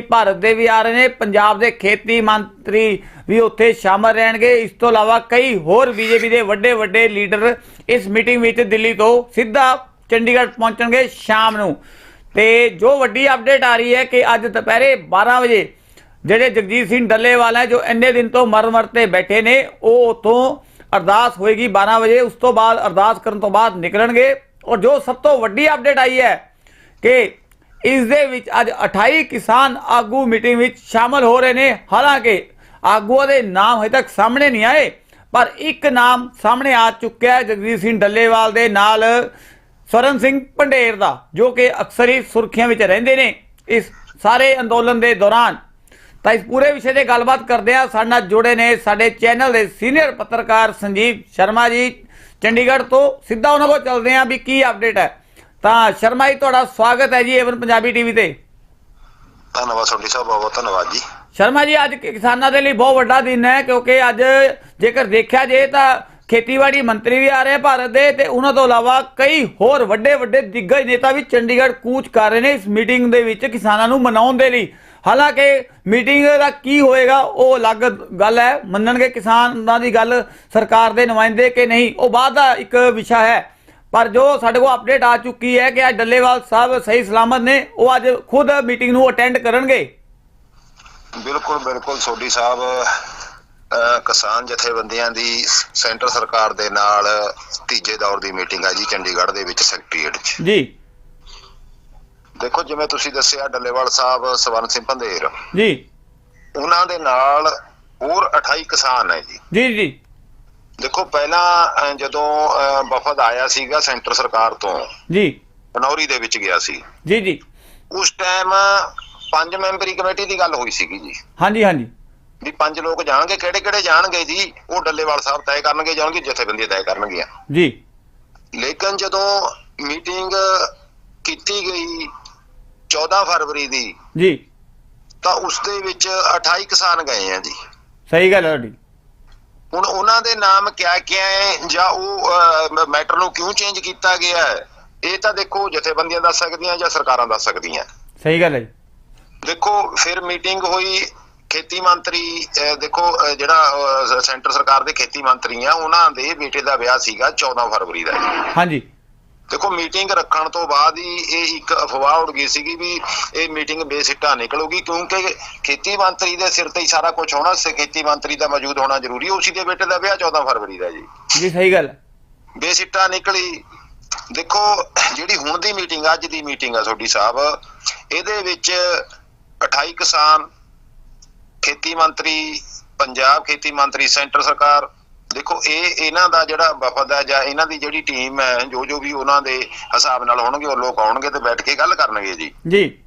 ਭਾਰਤ ਦੇ ਵੀ ਆ ਰਹੇ ਨੇ, ਪੰਜਾਬ ਦੇ ਖੇਤੀ ਮੰਤਰੀ ਵੀ ਉੱਥੇ ਸ਼ਾਮਲ ਰਹਿਣਗੇ। ਇਸ ਤੋਂ ਇਲਾਵਾ ਕਈ ਹੋਰ ਬੀਜੇਪੀ ਦੇ ਵੱਡੇ ਵੱਡੇ ਲੀਡਰ ਇਸ ਮੀਟਿੰਗ ਵਿੱਚ ਦਿੱਲੀ ਤੋਂ ਸਿੱਧਾ ਚੰਡੀਗੜ੍ਹ ਪਹੁੰਚਣਗੇ ਸ਼ਾਮ ਨੂੰ। ਤੇ ਜੋ ਵੱਡੀ ਅਪਡੇਟ ਆ ਰਹੀ ਹੈ ਕਿ ਅੱਜ ਦੁਪਹਿਰੇ 12 ਵਜੇ ਜਿਹੜੇ ਜਗਜੀਤ ਸਿੰਘ ਡੱਲੇਵਾਲ ਹੈ, ਜੋ ਇੰਨੇ ਦਿਨ ਤੋਂ ਮਰਮਰ ਤੇ ਬੈਠੇ ਨੇ, ਉਹ ਉਥੋਂ ਅਰਦਾਸ ਹੋਏਗੀ 12 ਵਜੇ। ਉਸ ਤੋਂ ਬਾਅਦ ਅਰਦਾਸ ਕਰਨ ਤੋਂ ਬਾਅਦ ਨਿਕਲਣਗੇ। ਔਰ ਜੋ ਸਭ ਤੋਂ ਵੱਡੀ ਅਪਡੇਟ ਆਈ ਹੈ ਕਿ ਇਸ ਦੇ ਵਿੱਚ ਅੱਜ 28 ਕਿਸਾਨ ਆਗੂ ਮੀਟਿੰਗ ਵਿੱਚ ਸ਼ਾਮਲ ਹੋ ਰਹੇ ਨੇ। ਹਾਲਾਂਕਿ ਆਗੂਆਂ ਦੇ ਨਾਮ ਹਜੇ ਤੱਕ ਸਾਹਮਣੇ ਨਹੀਂ ਆਏ, ਪਰ ਇੱਕ ਨਾਮ ਸਾਹਮਣੇ ਆ ਚੁੱਕਿਆ ਹੈ, ਜਗਜੀਤ ਸਿੰਘ ਡੱਲੇਵਾਲ ਦੇ ਨਾਲ ਸਵਰਨ ਸਿੰਘ ਪੰਡੇਰ ਦਾ, ਜੋ ਕਿ ਅਕਸਰ ਹੀ ਸੁਰਖੀਆਂ ਵਿੱਚ ਰਹਿੰਦੇ ਨੇ ਇਸ ਸਾਰੇ ਅੰਦੋਲਨ ਦੇ ਦੌਰਾਨ। ਤਾਂ ਇਸ ਪੂਰੇ ਵਿਸ਼ੇ ਤੇ ਗੱਲਬਾਤ ਕਰਦੇ ਆ ਸਾਡੇ ਨਾਲ ਜੁੜੇ ਨੇ ਸਾਡੇ ਚੈਨਲ ਦੇ ਸੀਨੀਅਰ ਪੱਤਰਕਾਰ ਸੰਜੀਵ ਸ਼ਰਮਾ ਜੀ, ਚੰਡੀਗੜ੍ਹ ਤੋਂ। ਸਿੱਧਾ ਉਹਨਾਂ ਕੋਲ ਚੱਲਦੇ ਆ ਵੀ ਕੀ ਅਪਡੇਟ ਹੈ। ਤਾਂ ਸ਼ਰਮਾ ਜੀ ਤੁਹਾਡਾ ਸਵਾਗਤ ਹੈ ਜੀ ਏਵਨ ਪੰਜਾਬੀ ਟੀਵੀ ਤੇ। ਧੰਨਵਾਦ ਸੋਢੀ ਸਾਹਿਬ ਬਹੁਤ ਬਹੁਤ ਧੰਨਵਾਦ ਜੀ। ਸ਼ਰਮਾ ਜੀ ਅੱਜ ਕਿਸਾਨਾਂ ਦੇ ਲਈ ਬਹੁਤ ਵੱਡਾ ਦਿਨ ਹੈ ਕਿਉਂਕਿ ਅੱਜ ਜੇਕਰ ਦੇਖਿਆ ਜੇ ਤਾਂ ਖੇਤੀਬਾੜੀ ਮੰਤਰੀ ਵੀ ਆ ਰਹੇ ਭਾਰਤ ਦੇ ਤੇ ਉਹਨਾਂ ਤੋਂ ਇਲਾਵਾ ਕਈ ਹੋਰ ਵੱਡੇ ਵੱਡੇ ਦਿੱਗਜ ਨੇਤਾ ਵੀ ਚੰਡੀਗੜ੍ਹ ਕੂਚ ਕਰ ਰਹੇ ਨੇ ਇਸ ਮੀਟਿੰਗ ਦੇ ਵਿੱਚ ਕਿਸਾਨਾਂ ਨੂੰ ਮਨਾਉਣ ਦੇ ਲਈ। ਹਾਲਾਂਕਿ ਮੀਟਿੰਗ ਦਾ ਕੀ ਹੋਏਗਾ ਉਹ ਅਲੱਗ ਗੱਲ ਹੈ। ਮੰਨਣਗੇ ਕਿਸਾਨਾਂ ਦੀ ਗੱਲ ਸਰਕਾਰ ਦੇ ਨੁਮਾਇੰਦੇ ਕਿ ਨਹੀਂ ਉਹ ਬਾਅਦ ਦਾ ਇੱਕ ਵਿਸ਼ਾ ਹੈ। ਪਰ ਜੋ ਸਾਡੇ ਕੋਲ ਅਪਡੇਟ ਆ ਚੁੱਕੀ ਹੈ ਕਿ ਅੱਜ ਡੱਲੇਵਾਲ ਸਾਹਿਬ ਸਹੀ ਸਲਾਮਤ ਨੇ ਉਹ ਅੱਜ ਖੁਦ ਮੀਟਿੰਗ ਨੂੰ ਅਟੈਂਡ ਕਰਨਗੇ। ਬਿਲਕੁਲ ਬਿਲਕੁਲ ਸੋਢੀ ਸਾਹਿਬ ਕਿਸਾਨ ਜਥੇਬੰਦੀਆਂ ਦੀ ਸੈਂਟਰ ਸਰਕਾਰ ਦੇ ਨਾਲ ਤੀਜੇ ਦੌਰ ਦੀ ਮੀਟਿੰਗ ਹੈ ਜੀ ਚੰਡੀਗੜ੍ਹ ਦੇ ਵਿੱਚ ਸੈਕਟਰੀਏਟ 'ਚ। ਜੀ। ਦੇਖੋ ਜਿਵੇਂ ਤੁਸੀਂ ਦੱਸਿਆ ਡੱਲੇਵਾਲ ਸਾਹਿਬ ਸਵਰਨ ਸਿੰਘ ਪੰਧੇਰ ਜੀ। ਉਹਨਾਂ ਦੇ ਨਾਲ ਹੋਰ 28 ਕਿਸਾਨ ਹੈ ਜੀ। ਜੀ ਜੀ। ਦੇਖੋ ਪਹਿਲਾਂ ਜਦੋਂ ਵਫਦ ਆਇਆ ਸੀਗਾ ਸੈਂਟਰ ਸਰਕਾਰ ਤੋਂ ਜੀ। ਪਨੌਰੀ ਦੇ ਵਿੱਚ ਗਿਆ ਸੀ। ਜੀ ਜੀ। ਉਸ ਟਾਈਮ ਪੰਜ ਮੈਂਬਰੀ ਕਮੇਟੀ ਦੀ ਗੱਲ ਹੋਈ ਸੀਗੀ ਜੀ। ਹਾਂਜੀ ਹਾਂਜੀ। ਵੀ ਪੰਜ ਲੋਕ ਜਾਣਗੇ ਕਿਹੜੇ ਕਿਹੜੇ ਜਾਣਗੇ ਜੀ ਉਹ ਡੱਲੇਵਾਲ ਸਾਹਿਬ ਤੈਅ ਕਰਨਗੇ ਜਾਣਗੇ ਜਥੇਬੰਦੀਆਂ ਤੈਅ ਕਰਨਗੀਆਂ। ਜੀ। ਲੇਕਿਨ ਜਦੋਂ ਮੀਟਿੰਗ ਕੀਤੀ ਗਈ 14 ਫਰਵਰੀ ਦੀ ਜੀ। ਤਾਂ ਉਸ ਦੇ ਵਿੱਚ 28 ਕਿਸਾਨ ਗਏ ਆ ਜੀ। ਸਹੀ ਗੱਲ ਹੈ ਤੁਹਾਡੀ। ਹੁਣ ਉਹਨਾਂ ਦੇ ਨਾਮ ਕਿਆ ਕਿਆ ਹੈ ਜਾਂ ਉਹ ਮੈਟਰ ਨੂੰ ਕਿਉਂ ਚੇਂਜ ਕੀਤਾ ਗਿਆ ਹੈ? ਇਹ ਤਾਂ ਦੇਖੋ ਜਥੇਬੰਦੀਆਂ ਦੱਸ ਸਕਦੀਆਂ ਜਾਂ ਸਰਕਾਰਾਂ ਦੱਸ ਸਕਦੀਆਂ। ਸਹੀ ਗੱਲ ਹੈ ਜੀ। ਦੇਖੋ ਫਿਰ ਮੀਟਿੰਗ ਹੋਈ ਖੇਤੀ ਮੰਤਰੀ ਦੇਖੋ ਜਿਹੜਾ ਸੈਂਟਰ ਸਰਕਾਰ ਦੇ ਖੇਤੀ ਮੰਤਰੀ ਆ ਉਹਨਾਂ ਦੇ ਬੇਟੇ ਦਾ ਵਿਆਹ ਸੀਗਾ 14 ਫਰਵਰੀ ਦਾ। ਹਾਂਜੀ। ਦੇਖੋ ਮੀਟਿੰਗ ਰੱਖਣ ਤੋਂ ਬਾਅਦ ਹੀ ਇਹ ਇੱਕ ਅਫਵਾਹ ਉੱਡ ਗਈ ਸੀਗੀ ਵੀ ਇਹ ਮੀਟਿੰਗ ਬੇਸਿੱਟਾ ਨਿਕਲੂਗੀ ਕਿਉਂਕਿ ਖੇਤੀ ਮੰਤਰੀ ਦੇ ਸਿਰ ਤੇ ਹੀ ਸਾਰਾ ਕੁਝ ਹੋਣਾ ਸੀ ਖੇਤੀ ਮੰਤਰੀ ਦਾ ਮੌਜੂਦ ਹੋਣਾ ਜ਼ਰੂਰੀ ਉਸੇ ਦੇ ਬੇਟੇ ਦਾ ਵਿਆਹ 14 ਫਰਵਰੀ ਦਾ ਜੀ ਜੀ ਸਹੀ ਗੱਲ। ਬੇਸਿੱਟਾ ਨਿਕਲੀ ਦੇਖੋ ਜਿਹੜੀ ਹੁਣ ਦੀ ਮੀਟਿੰਗ ਅੱਜ ਦੀ ਮੀਟਿੰਗ ਆ ਤੁਹਾਡੀ ਸਾਹਿਬ ਇਹਦੇ ਵਿੱਚ 28 ਕਿਸਾਨ ਖੇਤੀ ਮੰਤਰੀ ਪੰਜਾਬ ਖੇਤੀ ਮੰਤਰੀ ਸੈਂਟਰ ਸਰਕਾਰ ਦੇਖੋ, ਇਹ ਇਹਨਾਂ ਦਾ ਜਿਹੜਾ ਵਫਦ ਹੈ ਜਾਂ ਇਹਨਾਂ ਦੀ ਜਿਹੜੀ ਟੀਮ ਹੈ ਜੋ ਜੋ ਵੀ ਉਹਨਾਂ ਦੇ ਹਿਸਾਬ ਨਾਲ ਹੋਣਗੇ ਉਹ ਲੋਕ ਆਉਣਗੇ ਤੇ ਬੈਠ ਕੇ ਗੱਲ ਕਰਨਗੇ ਜੀ। ਜੀ।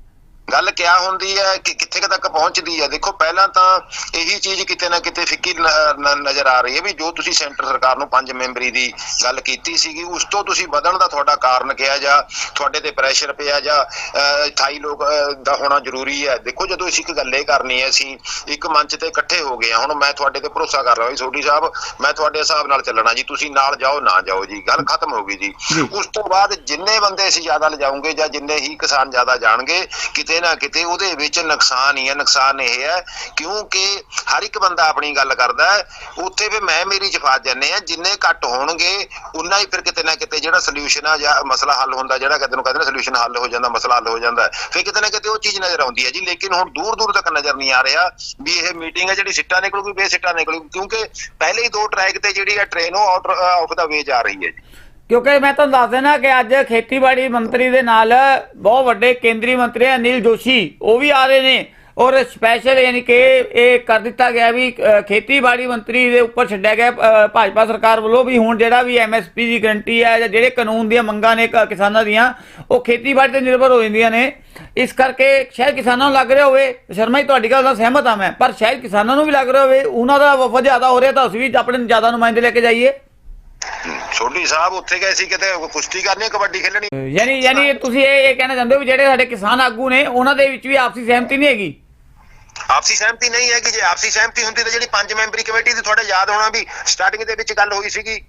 ਗੱਲ ਕਿਆ ਹੁੰਦੀ ਹੈ ਕਿ ਕਿੱਥੇ ਤੱਕ ਪਹੁੰਚਦੀ ਹੈ? ਦੇਖੋ ਪਹਿਲਾਂ ਤਾਂ ਇਹੀ ਚੀਜ਼ ਕਿਤੇ ਨਾ ਕਿਤੇ ਫਿੱਕੀ ਨਜ਼ਰ ਆ ਰਹੀ ਹੈ ਵੀ ਜੋ ਤੁਸੀਂ ਸੈਂਟਰ ਸਰਕਾਰ ਨੂੰ ਪੰਜ ਮੈਂਬਰੀ ਦੀ ਗੱਲ ਕੀਤੀ ਸੀਗੀ ਉਸ ਤੋਂ ਤੁਸੀਂ ਵਧਣ ਦਾ ਤੁਹਾਡਾ ਕਾਰਨ ਕਿਹਾ ਜਾਂ ਤੁਹਾਡੇ ਤੇ ਪ੍ਰੈਸ਼ਰ ਪਿਆ ਜਾਂ ਅਹ, 28 ਲੋਕ ਦਾ ਹੋਣਾ ਜ਼ਰੂਰੀ ਹੈ। ਦੇਖੋ ਜਦੋਂ ਅਸੀਂ ਇੱਕ ਗੱਲ ਇਹ ਕਰਨੀ ਹੈ ਅਸੀਂ ਇੱਕ ਮੰਚ ਤੇ ਇਕੱਠੇ ਹੋ ਗਏ ਹੁਣ ਮੈਂ ਤੁਹਾਡੇ ਤੇ ਭਰੋਸਾ ਕਰ ਰਿਹਾ ਹਾਂ ਸੋਢੀ ਸਾਹਿਬ ਮੈਂ ਤੁਹਾਡੇ ਹਿਸਾਬ ਨਾਲ ਚੱਲਣਾ ਜੀ ਤੁਸੀਂ ਨਾਲ ਜਾਓ ਨਾ ਜਾਓ ਜੀ ਗੱਲ ਖਤਮ ਹੋ ਗਈ ਜੀ। ਜੀ। ਉਸ ਤੋਂ ਬਾਅਦ ਜਿੰਨੇ ਬੰਦੇ ਅਸੀਂ ਜ਼ਿਆਦਾ ਲਿਜਾਉਂਗੇ ਜਾਂ ਜਿੰਨੇ ਹੀ ਕਿਸਾਨ ਜ਼ਿਆਦਾ ਜਾਣਗੇ ਕਿਤੇ ਨਾ ਕਿਤੇ ਉਹਦੇ ਵਿੱਚ ਨੁਕਸਾਨ ਹੀ ਹੈ ਨੁਕਸਾਨ ਇਹ ਹੈ ਕਿਉਂਕਿ ਹਰ ਇੱਕ ਬੰਦਾ ਆਪਣੀ ਗੱਲ ਕਰਦਾ ਉੱਥੇ ਵੀ ਮੈਂ ਮੇਰੀ ਚ ਫਸ ਆ ਜਿੰਨੇ ਘੱਟ ਹੋਣਗੇ, ਉਨਾ ਹੀ ਫਿਰ ਕਿਤੇ ਨਾ ਕਿਤੇ ਜਿਹੜਾ ਸੋਲੂਸ਼ਨ ਆ ਜਾਂ ਮਸਲਾ ਹੱਲ ਹੁੰਦਾ, ਜਿਹੜਾ ਕਿਤੇ ਨੂੰ ਕਹਿੰਦੇ ਨੇ ਸੋਲੂਸ਼ਨ ਹੱਲ ਹੋ ਜਾਂਦਾ, ਮਸਲਾ ਹੱਲ ਹੋ ਜਾਂਦਾ ਹੈ। ਫਿਰ ਕਿਤੇ ਨਾ ਕਿਤੇ ਉਹ ਚੀਜ਼ ਨਜ਼ਰ ਆਉਂਦੀ ਹੈ ਜੀ, ਲੇਕਿਨ ਹੁਣ ਦੂਰ ਦੂਰ ਤੱਕ ਨਜ਼ਰ ਨਹੀਂ ਆ ਰਿਹਾ ਵੀ ਇਹ ਮੀਟਿੰਗ ਹੈ, ਜਿਹੜੀ ਸਿੱਟਾ ਨਿਕਲੂਗੀ, ਬੇਸਿੱਟਾ ਨਿਕਲੂਗੀ, ਕਿਉਂਕਿ ਪਹਿਲੇ ਹੀ ਦੋ ਟਰੈਕ ਤੇ ਜਿਹੜੀ ਹੈ ਟ੍ਰੇਨ ਉਹ ਆਊਟ ਆਫ ਦਾ ਵੇ ਜਾ ਰਹੀ ਹੈ ਜੀ ਕਿਉਂਕਿ ਮੈਂ ਤੁਹਾਨੂੰ ਦੱਸ ਦੇਣਾ ਕਿ ਅੱਜ ਖੇਤੀਬਾੜੀ ਮੰਤਰੀ ਦੇ ਨਾਲ ਬਹੁਤ ਵੱਡੇ ਕੇਂਦਰੀ ਮੰਤਰੀ ਅਨਿਲ ਜੋਸ਼ੀ, ਉਹ ਵੀ ਆ ਰਹੇ ਨੇ। ਔਰ ਸਪੈਸ਼ਲ ਯਾਨੀ ਕਿ ਇਹ ਕਰ ਦਿੱਤਾ ਗਿਆ ਵੀ ਖੇਤੀਬਾੜੀ ਮੰਤਰੀ ਦੇ ਉੱਪਰ ਛੱਡਿਆ ਗਿਆ ਭਾਜਪਾ ਸਰਕਾਰ ਵੱਲੋਂ ਵੀ ਹੁਣ ਜਿਹੜਾ ਵੀ ਐਮਐਸਪੀ ਦੀ ਗਰੰਟੀ ਹੈ ਜਾਂ ਜਿਹੜੇ ਕਾਨੂੰਨ ਦੀਆਂ ਮੰਗਾਂ ਨੇ ਕ- ਕਿਸਾਨਾਂ ਦੀਆਂ, ਉਹ ਖੇਤੀਬਾੜੀ ਤੇ ਨਿਰਭਰ ਹੋ ਜਾਂਦੀਆਂ ਨੇ। ਇਸ ਕਰਕੇ ਸ਼ਾਇਦ ਕਿਸਾਨਾਂ ਨੂੰ ਲੱਗ ਰਿਹਾ ਹੋਵੇ, ਸ਼ਰਮਾ ਜੀ, ਤੁਹਾਡੀ ਗੱਲ ਨਾਲ ਸਹਿਮਤ ਹਾਂ ਮੈਂ, ਪਰ ਸ਼ਾਇਦ ਕਿਸਾਨਾਂ ਨੂੰ ਵੀ ਲੱਗ ਰਿਹਾ ਹੋਵੇ, ਉਹਨਾਂ ਦਾ ਵਫਦ ਜ਼ਿਆਦਾ ਹੋ ਰਿਹਾ ਤਾਂ ਅਸੀਂ ਵੀ ਆਪਣੇ ਜ਼ਿਆਦਾ ਨੁਮਾਇੰਦੇ ਲੈ ਕੇ ਜਾਈਏ। ਸੋਢੀ ਸਾਹਿਬ ਉੱਥੇ ਗਏ ਸੀ ਕਿਤੇ ਕੁਸ਼ਤੀ ਕਰਨੀ ਕਬੱਡੀ ਖੇਲਣੀ ਯਾਨੀ ਯਾਨੀ ਤੁਸੀਂ ਇਹ ਇਹ ਕਹਿਣਾ ਚਾਹੁੰਦੇ ਹੋ ਵੀ ਜਿਹੜੇ ਸਾਡੇ ਕਿਸਾਨ ਆਗੂ ਨੇ ਉਹਨਾਂ ਦੇ ਵਿੱਚ ਵੀ ਆਪਸੀ ਸਹਿਮਤੀ ਨਹੀਂ ਹੈਗੀ? ਆਪਸੀ ਸਹਿਮਤੀ ਨਹੀਂ ਹੈ ਕਿ ਜੇ। ਆਪਸੀ ਸਹਿਮਤੀ ਹੁੰਦੀ ਤਾਂ ਜਿਹੜੀ ਪੰਜ ਮੈਂਬਰੀ ਕਮੇਟੀ ਦੀ ਤੁਹਾਡੇ ਯਾਦ ਹੋਣਾ ਵੀ ਸਟਾਰਟਿੰਗ ਦੇ ਵਿੱਚ ਗੱਲ ਹੋਈ ਸੀਗੀ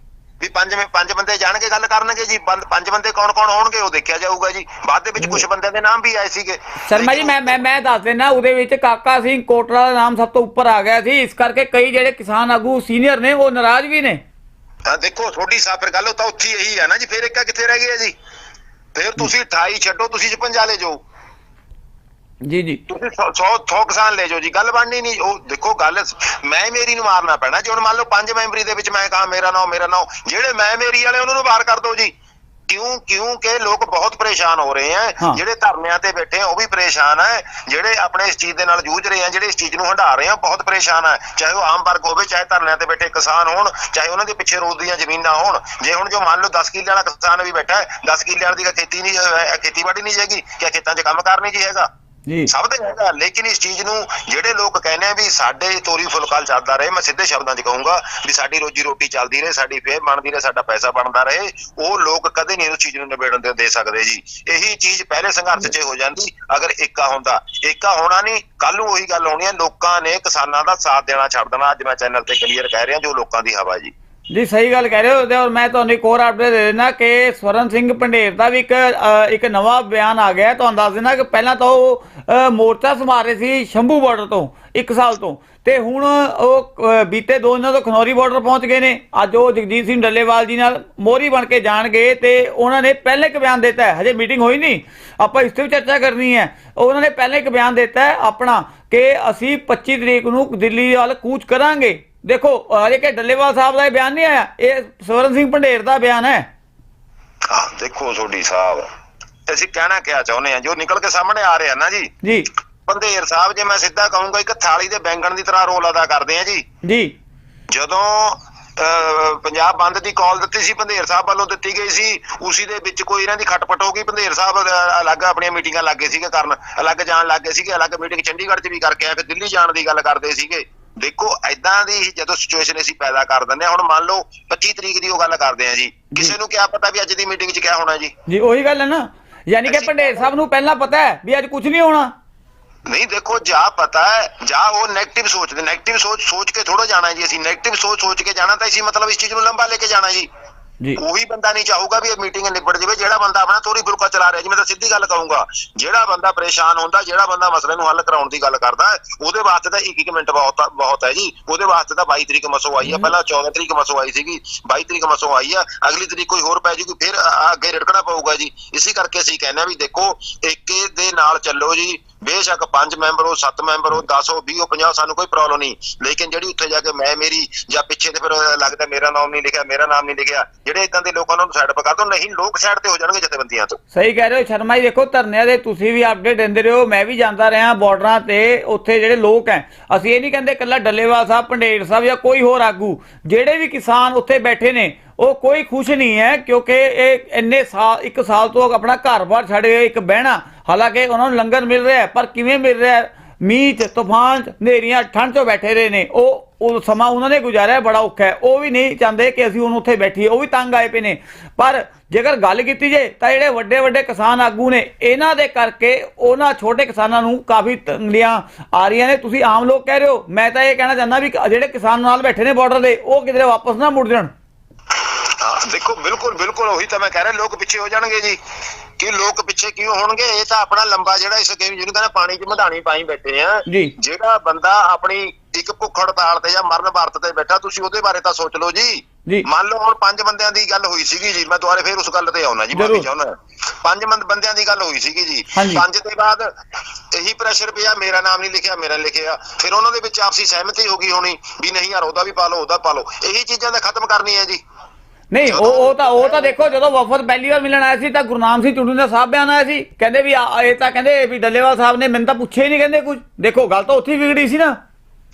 ਵੀ ਪੰਜ ਪੰਜ ਬੰਦੇ ਜਾਣਗੇ ਗੱਲ ਕਰਨਗੇ ਜੀ। ਪੰਜ ਪੰਜ ਬੰਦੇ ਕੌਣ ਕੌਣ ਹੋਣਗੇ ਉਹ ਦੇਖਿਆ ਜਾਊਗਾ ਜੀ। ਬਾਅਦ ਦੇ ਵਿੱਚ ਕੁਝ ਬੰਦਿਆਂ ਦੇ ਨਾਮ ਵੀ ਆਏ ਸੀਗੇ। ਸ਼ਰਮਾ ਜੀ ਮੈਂ ਮੈਂ ਮੈਂ ਦੱਸ ਦੇਣਾ ਉਹਦੇ ਵਿੱਚ ਕਾਕਾ ਸਿੰਘ ਕੋਟਲਾ ਦਾ ਨਾਮ ਸਭ ਤੋਂ ਉੱਪਰ ਆ ਗਿਆ ਸੀ। ਇਸ ਕਰਕੇ ਕਈ ਜਿਹੜੇ ਕਿਸਾਨ ਆਗੂ ਸੀਨੀਅਰ ਨੇ ਉਹ ਨਾਰਾਜ਼ ਵੀ ਨੇ। ਹਾਂ ਦੇਖੋ ਤੁਹਾਡੀ ਸਾਫ਼ ਫਿਰ ਗੱਲ ਤਾਂ ਉੱਥੇ ਹੀ ਇਹੀ ਹੈ ਨਾ ਜੀ ਫਿਰ ਇੱਕਾ ਕਿੱਥੇ ਰਹਿ ਗਿਆ ਜੀ? ਫਿਰ ਤੁਸੀਂ 28 ਛੱਡੋ ਤੁਸੀਂ 56 ਲੈ ਜਾਓ। ਜੀ ਜੀ। ਤੁਸੀਂ 100 100 ਕਿਸਾਨ ਲੈ ਜਾਓ ਜੀ ਗੱਲ ਬਣਨੀ ਨਹੀਂ ਉਹ ਦੇਖੋ ਗੱਲ ਮੈਂ ਮੇਰੀ ਨੂੰ ਮਾਰਨਾ ਪੈਣਾ ਜੇ ਹੁਣ ਮੰਨ ਲਓ ਪੰਜ ਮੈਂਬਰੀ ਦੇ ਵਿੱਚ ਮੈਂ ਕਹਾ ਮੇਰਾ ਨਾਮ ਮੇਰਾ ਨਾਮ ਜਿਹੜੇ ਮੈਂ ਮੇਰੀ ਵਾਲੇ ਉਹਨਾਂ ਨੂੰ ਬਾਹਰ ਕਰ ਦਿਓ ਜੀ। ਕਿਉਂ ਕਿਉਂਕਿ ਲੋਕ ਬਹੁਤ ਪਰੇਸ਼ਾਨ ਹੋ ਰਹੇ। ਆ। ਜਿਹੜੇ ਧਰਨਿਆਂ ਤੇ ਬੈਠੇ ਆ ਉਹ ਵੀ ਪਰੇਸ਼ਾਨ ਹੈ ਜਿਹੜੇ ਆਪਣੇ ਇਸ ਚੀਜ਼ ਦੇ ਨਾਲ ਜੂਝ ਰਹੇ ਆ ਜਿਹੜੇ ਇਸ ਚੀਜ਼ ਨੂੰ ਹੰਢਾ ਰਹੇ ਆ ਬਹੁਤ ਪਰੇਸ਼ਾਨ ਹੈ ਚਾਹੇ ਉਹ ਆਮ ਵਰਗ ਹੋਵੇ ਚਾਹੇ ਧਰਨਿਆਂ ਤੇ ਬੈਠੇ ਕਿਸਾਨ ਹੋਣ ਚਾਹੇ ਉਹਨਾਂ ਦੇ ਪਿੱਛੇ ਰੋਜ਼ ਦੀਆਂ ਜ਼ਮੀਨਾਂ ਹੋਣ। ਜੇ ਹੁਣ ਜੋ ਮੰਨ ਲਓ 10 ਕਿੱਲੇ ਵਾਲਾ ਕਿਸਾਨ ਵੀ ਬੈਠਾ ਹੈ 10 ਕਿੱਲੇ ਵਾਲੀ ਦੀ ਖੇਤੀ ਨਹੀਂ ਖੇਤੀਬਾੜੀ ਨਹੀਂ ਜਾਏਗੀ ਕਿ ਖੇਤਾਂ 'ਚ ਕੰਮ ਕਰਨੀ ਜੀ ਹੈਗਾ? ਜੀ। ਸਭ ਦੇ ਹੈਗਾ, ਲੇਕਿਨ ਇਸ ਚੀਜ਼ ਨੂੰ ਜਿਹੜੇ ਲੋਕ ਕਹਿੰਦੇ ਆ ਵੀ ਸਾਡੇ ਤੋਰੀ ਫੁਲਕਾਲ ਚੱਲਦਾ ਰਹੇ, ਮੈਂ ਸਿੱਧੇ ਸ਼ਬਦਾਂ 'ਚ ਕਹੂੰਗਾ ਵੀ ਸਾਡੀ ਰੋਜੀ ਰੋਟੀ ਚੱਲਦੀ ਰਹੇ, ਸਾਡੀ ਫੇਰ ਬਣਦੀ ਰਹੇ, ਸਾਡਾ ਪੈਸਾ ਬਣਦਾ ਰਹੇ, ਉਹ ਲੋਕ ਕਦੇ ਨਹੀਂ ਉਸ ਚੀਜ਼ ਨੂੰ ਨਿਬੇੜਨ ਦੇ ਦੇ ਸਕਦੇ ਜੀ। ਇਹੀ ਚੀਜ਼ ਪਹਿਲੇ ਸੰਘਰਸ਼ 'ਚ ਹੋ ਜਾਂਦੀ, ਅਗਰ ਏਕਾ ਹੁੰਦਾ। ਏਕਾ ਹੋਣਾ ਨਹੀਂ ਕੱਲ ਨੂੰ ਉਹੀ ਗੱਲ ਹੋਣੀ ਹੈ, ਲੋਕਾਂ ਨੇ ਕਿਸਾਨਾਂ ਦਾ ਸਾਥ ਦੇਣਾ ਛੱਡ ਦੇਣਾ, ਅੱਜ ਮੈਂ ਚੈਨਲ ਤੇ ਕਲੀਅਰ ਕਹਿ ਰਿਹਾ ਜੋ ਲੋਕਾਂ ਦੀ ਹਵਾ ਜੀ। ਜੀ, ਸਹੀ ਗੱਲ ਕਹਿ ਰਹੇ ਹੋ ਤੇ ਔਰ ਮੈਂ ਤੁਹਾਨੂੰ ਇੱਕ ਹੋਰ ਅਪਡੇਟ ਦੇ ਦੇਣਾ ਕਿ ਸਵਰਨ ਸਿੰਘ ਪੰਡੇਰ ਦਾ ਵੀ ਇੱਕ ਇੱਕ ਨਵਾਂ ਬਿਆਨ ਆ ਗਿਆ। ਤੁਹਾਨੂੰ ਦੱਸ ਦੇਣਾ ਕਿ ਪਹਿਲਾਂ ਤਾਂ ਉਹ ਮੋਰਚਾ ਸੰਭਾਲ ਰਹੇ ਸੀ ਸ਼ੰਭੂ ਬਾਰਡਰ ਤੋਂ 1 ਸਾਲ ਤੋਂ। ਤੇ ਹੁਣ ਉਹ ਬੀਤੇ ਦੋ ਦਿਨਾਂ ਤੋਂ ਖਨੌਰੀ ਬਾਰਡਰ ਪਹੁੰਚ ਗਏ ਨੇ। ਅੱਜ ਉਹ ਜਗਜੀਤ ਸਿੰਘ ਡੱਲੇਵਾਲ ਜੀ ਨਾਲ ਮੋਹਰੀ ਬਣ ਕੇ ਜਾਣਗੇ ਤੇ ਉਹਨਾਂ ਨੇ ਪਹਿਲੇ ਇੱਕ ਬਿਆਨ ਦਿੱਤਾ ਹਜੇ ਮੀਟਿੰਗ ਹੋਈ ਨਹੀਂ। ਆਪਾਂ ਇਸ ਤੇ ਵੀ ਚਰਚਾ ਕਰਨੀ ਹੈ। ਉਹਨਾਂ ਨੇ ਪਹਿਲੇ ਇੱਕ ਬਿਆਨ ਦਿੱਤਾ ਆਪਣਾ ਕਿ ਅਸੀਂ 25 ਤਰੀਕ ਨੂੰ ਦਿੱਲੀ ਵੱਲ ਕੂਚ ਕਰਾਂਗੇ। ਦੇਖੋ ਹਜੇ ਕਿ ਡੱਲੇਵਾਲ ਸਾਹਿਬ ਦਾ ਇਹ ਬਿਆਨ ਨਹੀਂ ਆਇਆ? ਇਹ ਸਵਰਨ ਸਿੰਘ ਪੰਡੇਰ ਦਾ ਬਿਆਨ ਹੈ। ਦੇਖੋ ਤੁਹਾਡੀ ਸਾਹਿਬ ਅਸੀਂ ਕਹਿਣਾ ਕਿਆ ਚਾਹੁੰਦੇ ਆ ਜੋ ਨਿਕਲ ਕੇ ਸਾਹਮਣੇ ਆ ਰਿਹਾ ਨਾ ਜੀ। ਜੀ। ਪੰਧੇਰ ਸਾਹਿਬ ਜੇ ਮੈਂ ਸਿੱਧਾ ਕਹੂੰਗਾ ਇੱਕ ਥਾਲੀ ਦੇ ਬੈਂਗਣ ਦੀ ਤਰ੍ਹਾਂ ਰੋਲ ਅਦਾ ਕਰਦੇ ਆ ਜੀ। ਜੀ। ਜਦੋਂ ਪੰਜਾਬ ਬੰਦ ਦੀ ਕਾਲ ਦਿੱਤੀ ਸੀ ਪੰਧੇਰ ਸਾਹਿਬ ਵੱਲੋਂ ਦਿੱਤੀ ਗਈ ਸੀ ਉਸੇ ਦੇ ਵਿੱਚ ਕੋਈ ਇਹਨਾਂ ਦੀ ਖਟਪਟ ਹੋ ਗਈ। ਪੰਧੇਰ ਸਾਹਿਬ ਅਲੱਗ ਆਪਣੀਆਂ ਮੀਟਿੰਗਾਂ ਲੱਗੇ ਸੀਗੇ ਕਰਨ ਅਲੱਗ ਜਾਣ ਲੱਗੇ ਸੀਗੇ ਅਲੱਗ ਮੀਟਿੰਗ ਚੰਡੀਗੜ੍ਹ 'ਚ ਵੀ ਕਰਕੇ ਆਏ ਫਿਰ ਦਿੱਲੀ ਜਾਣ ਦੀ ਗੱਲ ਕਰਦੇ ਸੀਗੇ। ਦੇਖੋ ਐਦਾਂ ਦੀ ਜਦੋਂ ਸਿਚੁਏਸ਼ਨ ਅਸੀਂ ਪੈਦਾ ਕਰ ਦਿੰਦੇ ਆ ਹੁਣ ਮੰਨ ਲਓ 25 ਤਰੀਕ ਦੀ ਉਹ ਗੱਲ ਕਰਦੇ ਆ ਜੀ। ਕਿਸੇ ਨੂੰ ਕਿਆ ਪਤਾ ਵੀ ਅੱਜ ਦੀ ਮੀਟਿੰਗ 'ਚ ਕਿਆ ਹੋਣਾ ਜੀ? ਜੀ ਉਹੀ ਗੱਲ ਹੈ ਨਾ। ਯਾਨੀ ਕਿ ਪੰਡੇਰ ਸਾਹਿਬ ਨੂੰ ਪਹਿਲਾਂ ਪਤਾ ਹੈ ਵੀ ਅੱਜ ਕੁਝ ਨਹੀਂ ਹੋਣਾ। ਨਹੀਂ ਦੇਖੋ ਜਾ ਪਤਾ ਹੈ ਜਾ ਉਹ ਨੈਗੇਟਿਵ ਸੋਚਦੇ ਨੈਗੇਟਿਵ ਸੋਚ ਸੋਚ ਕੇ ਥੋੜਾ ਜਾਣਾ ਜੀ ਅਸੀਂ। ਨੈਗੇਟਿਵ ਸੋਚ ਸੋਚ ਕੇ ਜਾਣਾ ਤਾਂ ਅਸੀਂ ਮਤਲਬ ਇਸ ਚੀਜ਼ ਨੂੰ ਲੰਬਾ ਲੈ ਕੇ ਜਾਣਾ ਜੀ। ਜੀ। ਉਹੀ ਬੰਦਾ ਨਹੀਂ ਚਾਹੂਗਾ ਵੀ ਇਹ ਮੀਟਿੰਗ ਨਿਬੜ ਜਾਵੇ ਜਿਹੜਾ ਬੰਦਾ ਆਪਣਾ ਤੋਰੀ ਫੁਲਕਾ ਚਲਾ ਰਿਹਾ ਜੀ ਮੈਂ ਤਾਂ ਸਿੱਧੀ ਗੱਲ ਕਹੂੰਗਾ ਜਿਹੜਾ ਬੰਦਾ ਪਰੇਸ਼ਾਨ ਹੁੰਦਾ ਜਿਹੜਾ ਬੰਦਾ ਮਸਲੇ ਨੂੰ ਹੱਲ ਕਰਾਉਣ ਦੀ ਗੱਲ ਕਰਦਾ ਉਹਦੇ ਵਾਸਤੇ ਤਾਂ ਇੱਕ ਇੱਕ ਮਿੰਟ ਬਹੁਤ ਬਹੁਤ ਹੈ ਜੀ। ਉਹਦੇ ਵਾਸਤੇ ਤਾਂ 22 ਤਰੀਕ ਮਸੋ ਆਈ ਆ ਪਹਿਲਾਂ 14 ਤਰੀਕ ਮਸੋ ਆਈ ਸੀਗੀ 22 ਤਰੀਕ ਮਸੋ ਆਈ ਆ ਅਗਲੀ ਤਰੀਕ ਕੋਈ ਹੋਰ ਪੈ ਜੂਗੀ ਫਿਰ ਅੱਗੇ ਰੜਕਣਾ ਪਊਗਾ ਜੀ। ਇਸੇ ਕਰਕੇ ਅਸੀਂ ਕਹਿੰਦੇ ਆ ਵੀ ਦੇਖੋ ਏਕੇ ਦੇ ਨਾਲ ਚੱਲੋ ਜੀ ਬੇਸ਼ੱਕ ਪੰਜ ਮੈਂਬਰ ਹੋ ਸੱਤ ਮੈਂਬਰ ਹੋ 10 ਹੋ 20 ਹੋ 50 ਸਾਨੂੰ ਕੋਈ ਪ੍ਰੋਬਲਮ ਨਹੀਂ। ਲੇਕਿਨ ਜਿਹੜੀ ਉੱਥੇ ਜਾ ਕੇ ਮੈਂ ਮੇਰੀ ਜਾਂ ਪਿੱਛੇ ਤੇ ਫਿਰ ਲੱਗਦਾ ਮੇਰਾ ਨਾਮ ਨਹੀਂ ਲਿਖਿਆ ਮੇਰਾ ਨਾਮ ਨਹੀਂ ਲਿਖਿਆ ਜਿਹੜੇ ਇਦਾਂ ਦੇ ਲੋਕਾਂ ਨੂੰ ਸਾਈਡ ਪਕਾ ਦੋ, ਨਹੀਂ, ਲੋਕ ਸਾਈਡ ਤੇ ਹੋ ਜਾਣਗੇ ਜਥੇਬੰਦੀਆਂ ਤੋਂ ਸਹੀ ਕਹਿ ਰਹੇ ਹੋ, ਸ਼ਰਮਾ ਜੀ, ਦੇਖੋ, ਧਰਨਿਆਂ ਦੇ ਤੁਸੀਂ ਵੀ ਅਪਡੇਟ ਦਿੰਦੇ ਰਹੋ, ਮੈਂ ਵੀ ਜਾਂਦਾ ਰਿਹਾ ਬਾਰਡਰਾਂ ਤੇ, ਉੱਥੇ ਜਿਹੜੇ ਲੋਕ ਹੈ ਅਸੀਂ ਇਹ ਨਹੀਂ ਕਹਿੰਦੇ ਇਕੱਲਾ ਡੱਲੇਵਾਲ ਸਾਹਿਬ, ਪੰਡੇਰ ਸਾਹਿਬ ਜਾਂ ਕੋਈ ਹੋਰ ਆਗੂ, ਜਿਹੜੇ ਵੀ ਕਿਸਾਨ ਉੱਥੇ ਬੈਠੇ ਨੇ, ਉਹ ਕੋਈ ਖੁਸ਼ ਨਹੀਂ ਹੈ, ਕਿਉਂਕਿ ਇਹ ਇੰਨੇ ਸਾਲ, ਇੱਕ ਸਾਲ ਤੋਂ ਆਪਣਾ ਘਰ-ਬਾਰ ਛੱਡ ਗਏ ਇੱਕ ਬਹਿਣਾ, ਹਾਲਾਂਕਿ ਉਹਨਾਂ ਨੂੰ ਲੰਗਰ ਮਿਲ ਰਿਹਾ ਪਰ ਕਿਵੇਂ ਮਿਲ ਰਿਹਾ ਹੈ? ਮੀਂਹ 'ਚ, ਤੂਫਾਨ 'ਚ, ਹਨੇਰੀਆਂ, ਠੰਡ 'ਚੋਂ ਬੈਠੇ ਰਹੇ ਨੇ, ਉਹ ਉਹ ਸਮਾਂ ਉਹਨਾਂ ਨੇ ਗੁਜ਼ਾਰਿਆ ਬੜਾ ਔਖਾ ਹੈ। ਉਹ ਵੀ ਨਹੀਂ ਚਾਹੁੰਦੇ ਕਿ ਅਸੀਂ ਹੁਣ ਉੱਥੇ ਬੈਠੀਏ ਉਹ ਵੀ ਤੰਗ ਆਏ ਪਏ ਨੇ। ਪਰ ਜੇਕਰ ਗੱਲ ਕੀਤੀ ਜੇ ਤਾਂ ਜਿਹੜੇ ਵੱਡੇ ਵੱਡੇ ਕਿਸਾਨ ਆਗੂ ਨੇ ਇਹਨਾਂ ਦੇ ਕਰਕੇ ਉਹਨਾਂ ਛੋਟੇ ਕਿਸਾਨਾਂ ਨੂੰ ਕਾਫੀ ਤੰਗੀਆਂ ਆ ਰਹੀਆਂ ਨੇ। ਤੁਸੀਂ ਆਮ ਲੋਕ ਕਹਿ ਰਹੇ ਹੋ ਮੈਂ ਤਾਂ ਇਹ ਕਹਿਣਾ ਚਾਹੁੰਦਾ ਵੀ ਜਿਹੜੇ ਕਿਸਾਨ ਨਾਲ ਬੈਠੇ ਨੇ ਬਾਰਡਰ ਦੇ ਉਹ ਕਿਧਰੇ ਵਾਪਸ ਨਾ ਮੁੜ ਜਾਣ। ਦੇਖੋ ਬਿਲਕੁਲ ਬਿਲਕੁਲ ਉਹੀ ਤਾਂ ਮੈਂ ਕਹਿ ਰਿਹਾ ਲੋਕ ਪਿੱਛੇ ਹੋ ਜਾਣਗੇ ਜੀ। ਕਿ ਲੋਕ ਪਿੱਛੇ ਕਿਉਂ ਹੋਣਗੇ? ਇਹ ਤਾਂ ਆਪਣਾ ਲੰਬਾ ਜਿਹੜਾ ਇਸ ਗੇਮ ਜਿਹਨੂੰ ਕਹਿੰਦਾ ਪਾਣੀ 'ਚ ਮਧਾਣੀ ਪਾਈ ਬੈਠੇ ਆ। ਜਿਹੜਾ ਬੰਦਾ ਆਪਣੀ ਇੱਕ ਭੁੱਖ ਹੜਤਾਲ ਤੇ ਜਾਂ ਮਰਨ ਵਰਤ ਤੇ ਬੈਠਾ ਤੁਸੀਂ ਉਹਦੇ ਬਾਰੇ ਤਾਂ ਸੋਚ ਲਓ ਜੀ। ਮੰਨ ਲਓ ਹੁਣ ਪੰਜ ਬੰਦਿਆਂ ਦੀ ਗੱਲ ਹੋਈ ਸੀਗੀ ਜੀ ਮੈਂ ਦੁਬਾਰੇ ਫੇਰ ਉਸ ਗੱਲ ਤੇ ਆਉਣਾ ਜੀ ਮਾਫੀ। ਚਾਹੁੰਦਾ। ਪੰਜ ਬੰਦ- ਬੰਦਿਆਂ ਦੀ ਗੱਲ ਹੋਈ ਸੀਗੀ ਜੀ। ਪੰਜ ਦੇ ਬਾਅਦ ਇਹੀ ਪ੍ਰੈਸ਼ਰ ਪਿਆ ਮੇਰਾ ਨਾਮ ਨਹੀਂ ਲਿਖਿਆ ਮੇਰਾ ਲਿਖਿਆ। ਫਿਰ ਉਹਨਾਂ ਦੇ ਵਿੱਚ ਆਪਸੀ ਸਹਿਮਤੀ ਹੋ ਗਈ ਹੋਣੀ ਵੀ ਨਹੀਂ ਯਾਰ ਉਹਦਾ ਵੀ ਪਾ ਲਓ ਉਹਦਾ ਪਾ ਲਓ। ਇਹੀ ਚੀਜ਼ਾਂ ਤਾਂ ਖਤਮ ਕਰਨੀ ਹੈ ਜੀ। ਨਹੀਂ ਉਹ ਉਹ ਤਾਂ ਉਹ ਤਾਂ ਦੇਖੋ ਜਦੋਂ ਵਫਦ ਪਹਿਲੀ ਵਾਰ ਮਿਲਣ ਆਇਆ ਸੀ ਤਾਂ ਗੁਰਨਾਮ ਸਿੰਘ ਚੁੰਡੂ ਦਾ ਸਾਹਿਬ ਬਿਆਨ ਆਇਆ ਸੀ। ਕਹਿੰਦੇ ਵੀ ਇਹ ਤਾਂ ਕਹਿੰਦੇ ਵੀ ਡੱਲੇਵਾਲ ਸਾਹਿਬ ਨੇ ਮੈਨੂੰ ਤਾਂ ਪੁੱਛਿਆ ਹੀ ਨਹੀਂ ਕਹਿੰਦੇ ਕੁਝ। ਦੇਖੋ ਗੱਲ ਤਾਂ ਉੱਥੇ ਵਿਗੜੀ ਸੀ ਨਾ।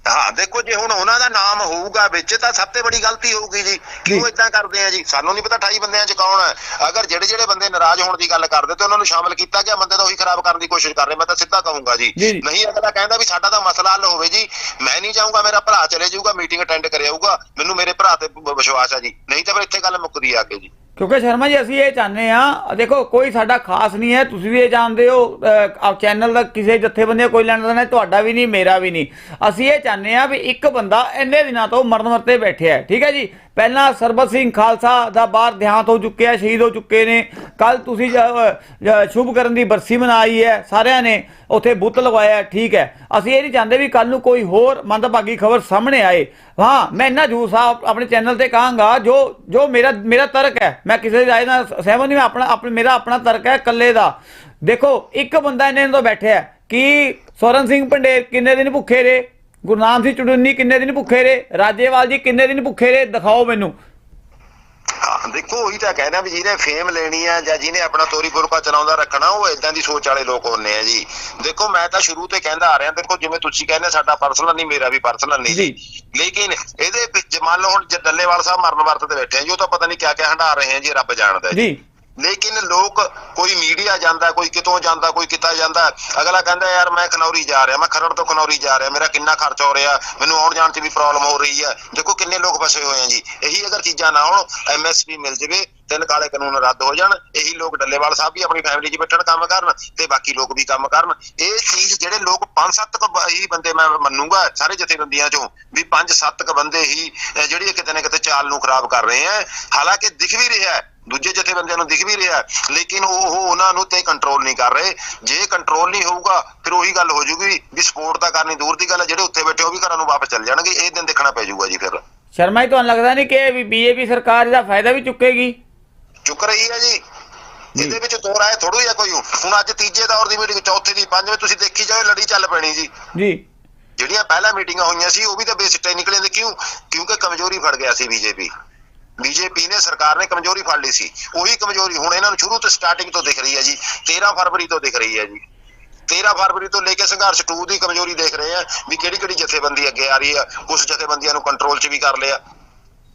ਹਾਂ ਦੇਖੋ ਜੇ ਹੁਣ ਉਹਨਾਂ ਦਾ ਨਾਮ ਹੋਊਗਾ ਵਿੱਚ ਤਾਂ ਸਭ ਤੋਂ ਵੱਡੀ ਗਲਤੀ ਹੋਊਗੀ ਜੀ। ਕਿਉਂ। ਇਦਾਂ ਕਰਦੇ ਆ ਜੀ? ਸਾਨੂੰ ਨਹੀਂ ਪਤਾ 28 ਬੰਦਿਆਂ ਚ ਕੌਣ ਹੈ। ਅਗਰ ਜਿਹੜੇ ਜਿਹੜੇ ਬੰਦੇ ਨਾਰਾਜ਼ ਹੋਣ ਦੀ ਗੱਲ ਕਰਦੇ ਤੇ ਉਹਨਾਂ ਨੂੰ ਸ਼ਾਮਲ ਕੀਤਾ ਗਿਆ ਬੰਦੇ ਤਾਂ ਉਹੀ ਖਰਾਬ ਕਰਨ ਦੀ ਕੋਸ਼ਿਸ਼ ਕਰ ਰਹੇ ਮੈਂ ਤਾਂ ਸਿੱਧਾ ਕਹੂੰਗਾ ਜੀ। ਨਹੀਂ ਅਗਲਾ ਕਹਿੰਦਾ ਵੀ ਸਾਡਾ ਤਾਂ ਮਸਲਾ ਹੱਲ ਹੋਵੇ ਜੀ। ਮੈਂ ਨਹੀਂ ਚਾਹੂੰਗਾ ਮੇਰਾ ਭਰਾ ਚਲੇ ਜਾਊਗਾ ਮੀਟਿੰਗ ਅਟੈਂਡ ਕਰਿਆ ਜਾਊਗਾ। ਮੈਨੂੰ ਮੇਰੇ ਭਰਾ ਤੇ ਵਿਸ਼ਵਾਸ ਹੈ ਜੀ। ਨਹੀਂ ਤਾਂ ਫਿਰ ਇੱਥੇ ਗੱਲ ਮੁੱਕਦੀ ਆ ਕੇ ਜੀ। ਕਿਉਂਕਿ ਸ਼ਰਮਾ ਜੀ ਅਸੀਂ ਇਹ ਚਾਹੁੰਦੇ ਆ ਦੇਖੋ ਕੋਈ ਸਾਡਾ ਖਾਸ ਨਹੀਂ ਹੈ ਤੁਸੀਂ ਵੀ ਇਹ ਜਾਣਦੇ ਹੋ ਅਹ, ਚੈਨਲ ਦਾ ਕਿਸੇ ਜਥੇਬੰਦੀ ਦਾ ਕੋਈ ਲੈਣਾ ਦੇਣਾ ਤੁਹਾਡਾ ਵੀ ਨਹੀਂ ਮੇਰਾ ਵੀ ਨਹੀਂ। ਅਸੀਂ ਇਹ ਚਾਹੁੰਦੇ ਆ ਵੀ ਇੱਕ ਬੰਦਾ ਇੰਨੇ ਦਿਨਾਂ ਤੋਂ ਮਰਨ ਵਰਤੇ ਬੈਠਿਆ ਹੈ ਠੀਕ ਹੈ ਜੀ? ਪਹਿਲਾਂ ਸਰਬਤ ਸਿੰਘ ਖਾਲਸਾ ਦਾ ਬਾਹਰ ਦੇਹਾਂਤ ਹੋ ਚੁੱਕਿਆ, ਸ਼ਹੀਦ ਹੋ ਚੁੱਕੇ ਨੇ। ਕੱਲ ਤੁਸੀਂ ਜ- ਸ਼ੁਭ ਕਰਨ ਦੀ ਬਰਸੀ ਮਨਾਈ ਹੈ, ਸਾਰਿਆਂ ਨੇ ਉੱਥੇ ਬੁੱਤ ਲਗਵਾਇਆ, ਠੀਕ ਹੈ। ਅਸੀਂ ਇਹ ਨਹੀਂ ਚਾਹੁੰਦੇ ਵੀ ਕੱਲ ਨੂੰ ਕੋਈ ਹੋਰ ਮੰਦਭਾਗੀ ਖਬਰ ਸਾਹਮਣੇ ਆਏ। ਹਾਂ, ਮੈਂ ਇੰਨਾ ਜੂ ਸਾਹਿਬ ਆਪਣੇ ਚੈਨਲ ਤੇ ਕਹਾਂਗਾ, ਜੋ ਜੋ ਮੇਰਾ ਮੇਰਾ ਤਰਕ ਹੈ, ਮੈਂ ਕਿਸੇ ਦੀ ਰਾਏ ਨਾਲ ਸਹਿਮਤ ਨਹੀਂ, ਮੈਂ ਆਪਣਾ, ਆਪਣੇ, ਮੇਰਾ ਆਪਣਾ ਤਰਕ ਹੈ ਇਕੱਲੇ ਦਾ। ਦੇਖੋ, ਇੱਕ ਬੰਦਾ ਇੰਨੇ ਤੋਂ ਬੈਠਿਆ ਕਿ ਸਵਰਨ ਸਿੰਘ ਪੰਡੇਰ ਕਿੰਨੇ ਦਿਨ ਭੁੱਖੇ ਰਹੇ? ਗੁਰਨਾਮ ਸਿੰਘ ਚੁੜੰਨੀ ਕਿੰਨੇ ਦਿਨ ਭੁੱਖੇ ਰਹੇ? ਰਾਜੇਵਾਲ ਜੀ ਕਿੰਨੇ ਦਿਨ ਭੁੱਖੇ ਰਹੇ? ਦਿਖਾਓ ਮੈਨੂੰ। ਦੇਖੋ ਉਹੀ ਤਾਂ ਕਹਿਣਾ ਵੀ ਜਿਹਨੇ ਫੇਮ ਲੈਣੀ ਆ ਜਾਂ ਜਿਹਨੇ ਆਪਣਾ ਤੋਰੀ ਫੁਰਕਾ ਚਲਾਉਂਦਾ ਰੱਖਣਾ ਉਹ ਇਦਾਂ ਦੀ ਸੋਚ ਵਾਲੇ ਲੋਕ ਹੁੰਨੇ ਆ ਜੀ। ਦੇਖੋ ਮੈਂ ਤਾਂ ਸ਼ੁਰੂ ਤੋਂ ਕਹਿੰਦਾ ਆ ਰਿਹਾ ਦੇਖੋ ਜਿਵੇਂ ਤੁਸੀਂ ਕਹਿੰਦੇ ਸਾਡਾ ਪਰਸਨਲ ਨਹੀਂ ਮੇਰਾ ਵੀ ਪਰਸਨਲ ਨਹੀਂ ਜੀ। ਲੇਕਿਨ ਇਹਦੇ ਵਿੱਚ ਮੰਨ ਲਓ ਹੁਣ ਜੇ ਡੱਲੇਵਾਲ ਸਾਹਿਬ ਮਰਨ ਵਰਤ ਤੇ ਬੈਠੇ ਆ ਜੀ ਉਹ ਤਾਂ ਪਤਾ ਨਹੀਂ ਕਿਆ ਕਿਆ ਹੰਡਾ ਰਹੇ ਆ ਜੀ ਰੱਬ ਜਾਣਦਾ ਜੀ। ਲੇਕਿਨ ਲੋਕ ਕੋਈ ਮੀਡੀਆ ਜਾਂਦਾ, ਕੋਈ ਕਿਤੋਂ ਜਾਂਦਾ, ਕੋਈ ਕਿਤਾ ਜਾਂਦਾ, ਅਗਲਾ ਕਹਿੰਦਾ ਯਾਰ ਮੈਂ ਖਨੌਰੀ ਜਾ ਰਿਹਾ, ਮੈਂ ਖਰੜ ਤੋਂ ਖਨੌਰੀ ਜਾ ਰਿਹਾ, ਮੇਰਾ ਕਿੰਨਾ ਖਰਚ ਹੋ ਰਿਹਾ, ਮੈਨੂੰ ਆਉਣ ਜਾਣ 'ਚ ਵੀ ਪ੍ਰੋਬਲਮ ਹੋ ਰਹੀ ਹੈ। ਦੇਖੋ ਕਿੰਨੇ ਲੋਕ ਫਸੇ ਹੋਏ ਆ ਜੀ। ਇਹੀ ਅਗਰ ਚੀਜ਼ਾਂ ਨਾ ਹੋਣ ਐਮਐਸਪੀ ਮਿਲ ਜਵੇ, ਤਿੰਨ ਕਾਲੇ ਕਾਨੂੰਨ ਰੱਦ ਹੋ ਜਾਣ, ਇਹੀ ਲੋਕ ਡੱਲੇਵਾਲ ਸਾਹਿਬ ਵੀ ਆਪਣੀ ਫੈਮਿਲੀ 'ਚ ਬੈਠਣ ਕੰਮ ਕਰਨ, ਤੇ ਬਾਕੀ ਲੋਕ ਵੀ ਕੰਮ ਕਰਨ। ਇਹ ਚੀਜ਼ ਜਿਹੜੇ ਲੋਕ ਪੰਜ ਸੱਤ ਕੁ ਬ- ਹੀ ਬੰਦੇ ਮੈਂ ਮੰਨੂਗਾ, ਸਾਰੇ ਜਥੇਬੰਦੀਆਂ 'ਚੋਂ, ਵੀ ਪੰਜ ਸੱਤ ਕ ਬੰਦੇ ਹੀ ਜਿਹੜੀ ਕਿਤੇ ਨਾ ਕਿਤੇ ਚਾਲ ਨੂੰ ਖਰਾਬ ਕਰ ਰਹੇ ਆ। ਹਾਲਾਂਕਿ ਦਿਖ ਵੀ ਰਿਹਾ ਦੂਜੇ ਜਥੇਬੰਦੀਆਂ ਨੂੰ ਦਿਖ ਵੀ ਰਿਹਾ ਲੇਕਿਨ ਉਹ ਉਹ ਉਹਨਾਂ ਨੂੰ ਤੇ ਕੰਟਰੋਲ ਨਹੀਂ ਕਰ ਰਹੇ। ਜੇ ਕੰਟਰੋਲ ਨਹੀਂ ਹੋਊਗਾ ਫਿਰ ਉਹੀ ਗੱਲ ਹੋ ਜੂਗੀ ਵੀ ਸਪੋਰਟ ਤਾਂ ਕਰਨੀ ਦੂਰ ਦੀ ਗੱਲ ਹੈ ਜਿਹੜੇ ਉੱਥੇ ਬੈਠੇ ਉਹ ਵੀ ਘਰਾਂ ਨੂੰ ਵਾਪਸ ਚੱਲ ਜਾਣਗੇ। ਇਹ ਦਿਨ ਦੇਖਣਾ ਪੈ ਜਾਊਗਾ ਜੀ ਫਿਰ। ਸ਼ਰਮਾ ਜੀ ਤੁਹਾਨੂੰ ਲੱਗਦਾ ਨਹੀਂ ਕਿ ਵੀ ਬੀਜੇਪੀ ਸਰਕਾਰ ਇਹਦਾ ਫਾਇਦਾ ਵੀ ਚੁੱਕੇਗੀ? ਚੁੱਕ ਰਹੀ ਹੈ ਜੀ। ਇਹਦੇ ਵਿੱਚ ਦੋ ਰਾਏ ਥੋੜੋ ਹੀ ਆ ਕੋਈ। ਹੁਣ ਅੱਜ ਤੀਜੇ ਦੌਰ ਦੀ ਮੀਟਿੰਗ ਚੌਥੇ ਦੀ ਪੰਜਵੇਂ ਤੁਸੀਂ ਦੇਖੀ ਜਾਓ ਲੜੀ ਚੱਲ ਪੈਣੀ ਜੀ। ਜੀ। ਜਿਹੜੀਆਂ ਪਹਿਲਾਂ ਮੀਟਿੰਗਾਂ ਹੋਈਆਂ ਸੀ ਉਹ ਵੀ ਤਾਂ ਬੇਸਿੱਟੇ ਨਿਕਲੇ ਨੇ ਕਿਉਂ? ਕਿਉਂਕਿ ਕਮਜ਼ੋਰੀ ਫੜ ਗਿਆ ਸੀ ਬੀਜੇਪੀ ਬੀਜੇਪੀ ਨੇ, ਸਰਕਾਰ ਨੇ ਕਮਜ਼ੋਰੀ ਫੜ ਲਈ ਸੀ। ਉਹੀ ਕਮਜ਼ੋਰੀ ਹੁਣ ਇਹਨਾਂ ਨੂੰ ਸ਼ੁਰੂ ਤੋਂ ਸਟਾਰਟਿੰਗ ਤੋਂ ਦਿਖ ਰਹੀ ਹੈ ਜੀ। 13 ਫਰਵਰੀ ਤੋਂ ਦਿਖ ਰਹੀ ਹੈ ਜੀ। 13 ਫਰਵਰੀ ਤੋਂ ਲੈ ਕੇ ਸੰਘਰਸ਼ 2 ਦੀ ਕਮਜ਼ੋਰੀ ਦੇਖ ਰਹੇ ਆ ਵੀ ਕਿਹੜੀ ਕਿਹੜੀ ਜਥੇਬੰਦੀ ਅੱਗੇ ਆ ਰਹੀ ਆ ਕੁਝ ਜਥੇਬੰਦੀਆਂ ਨੂੰ ਕੰਟਰੋਲ 'ਚ ਵੀ ਕਰ ਲਿਆ।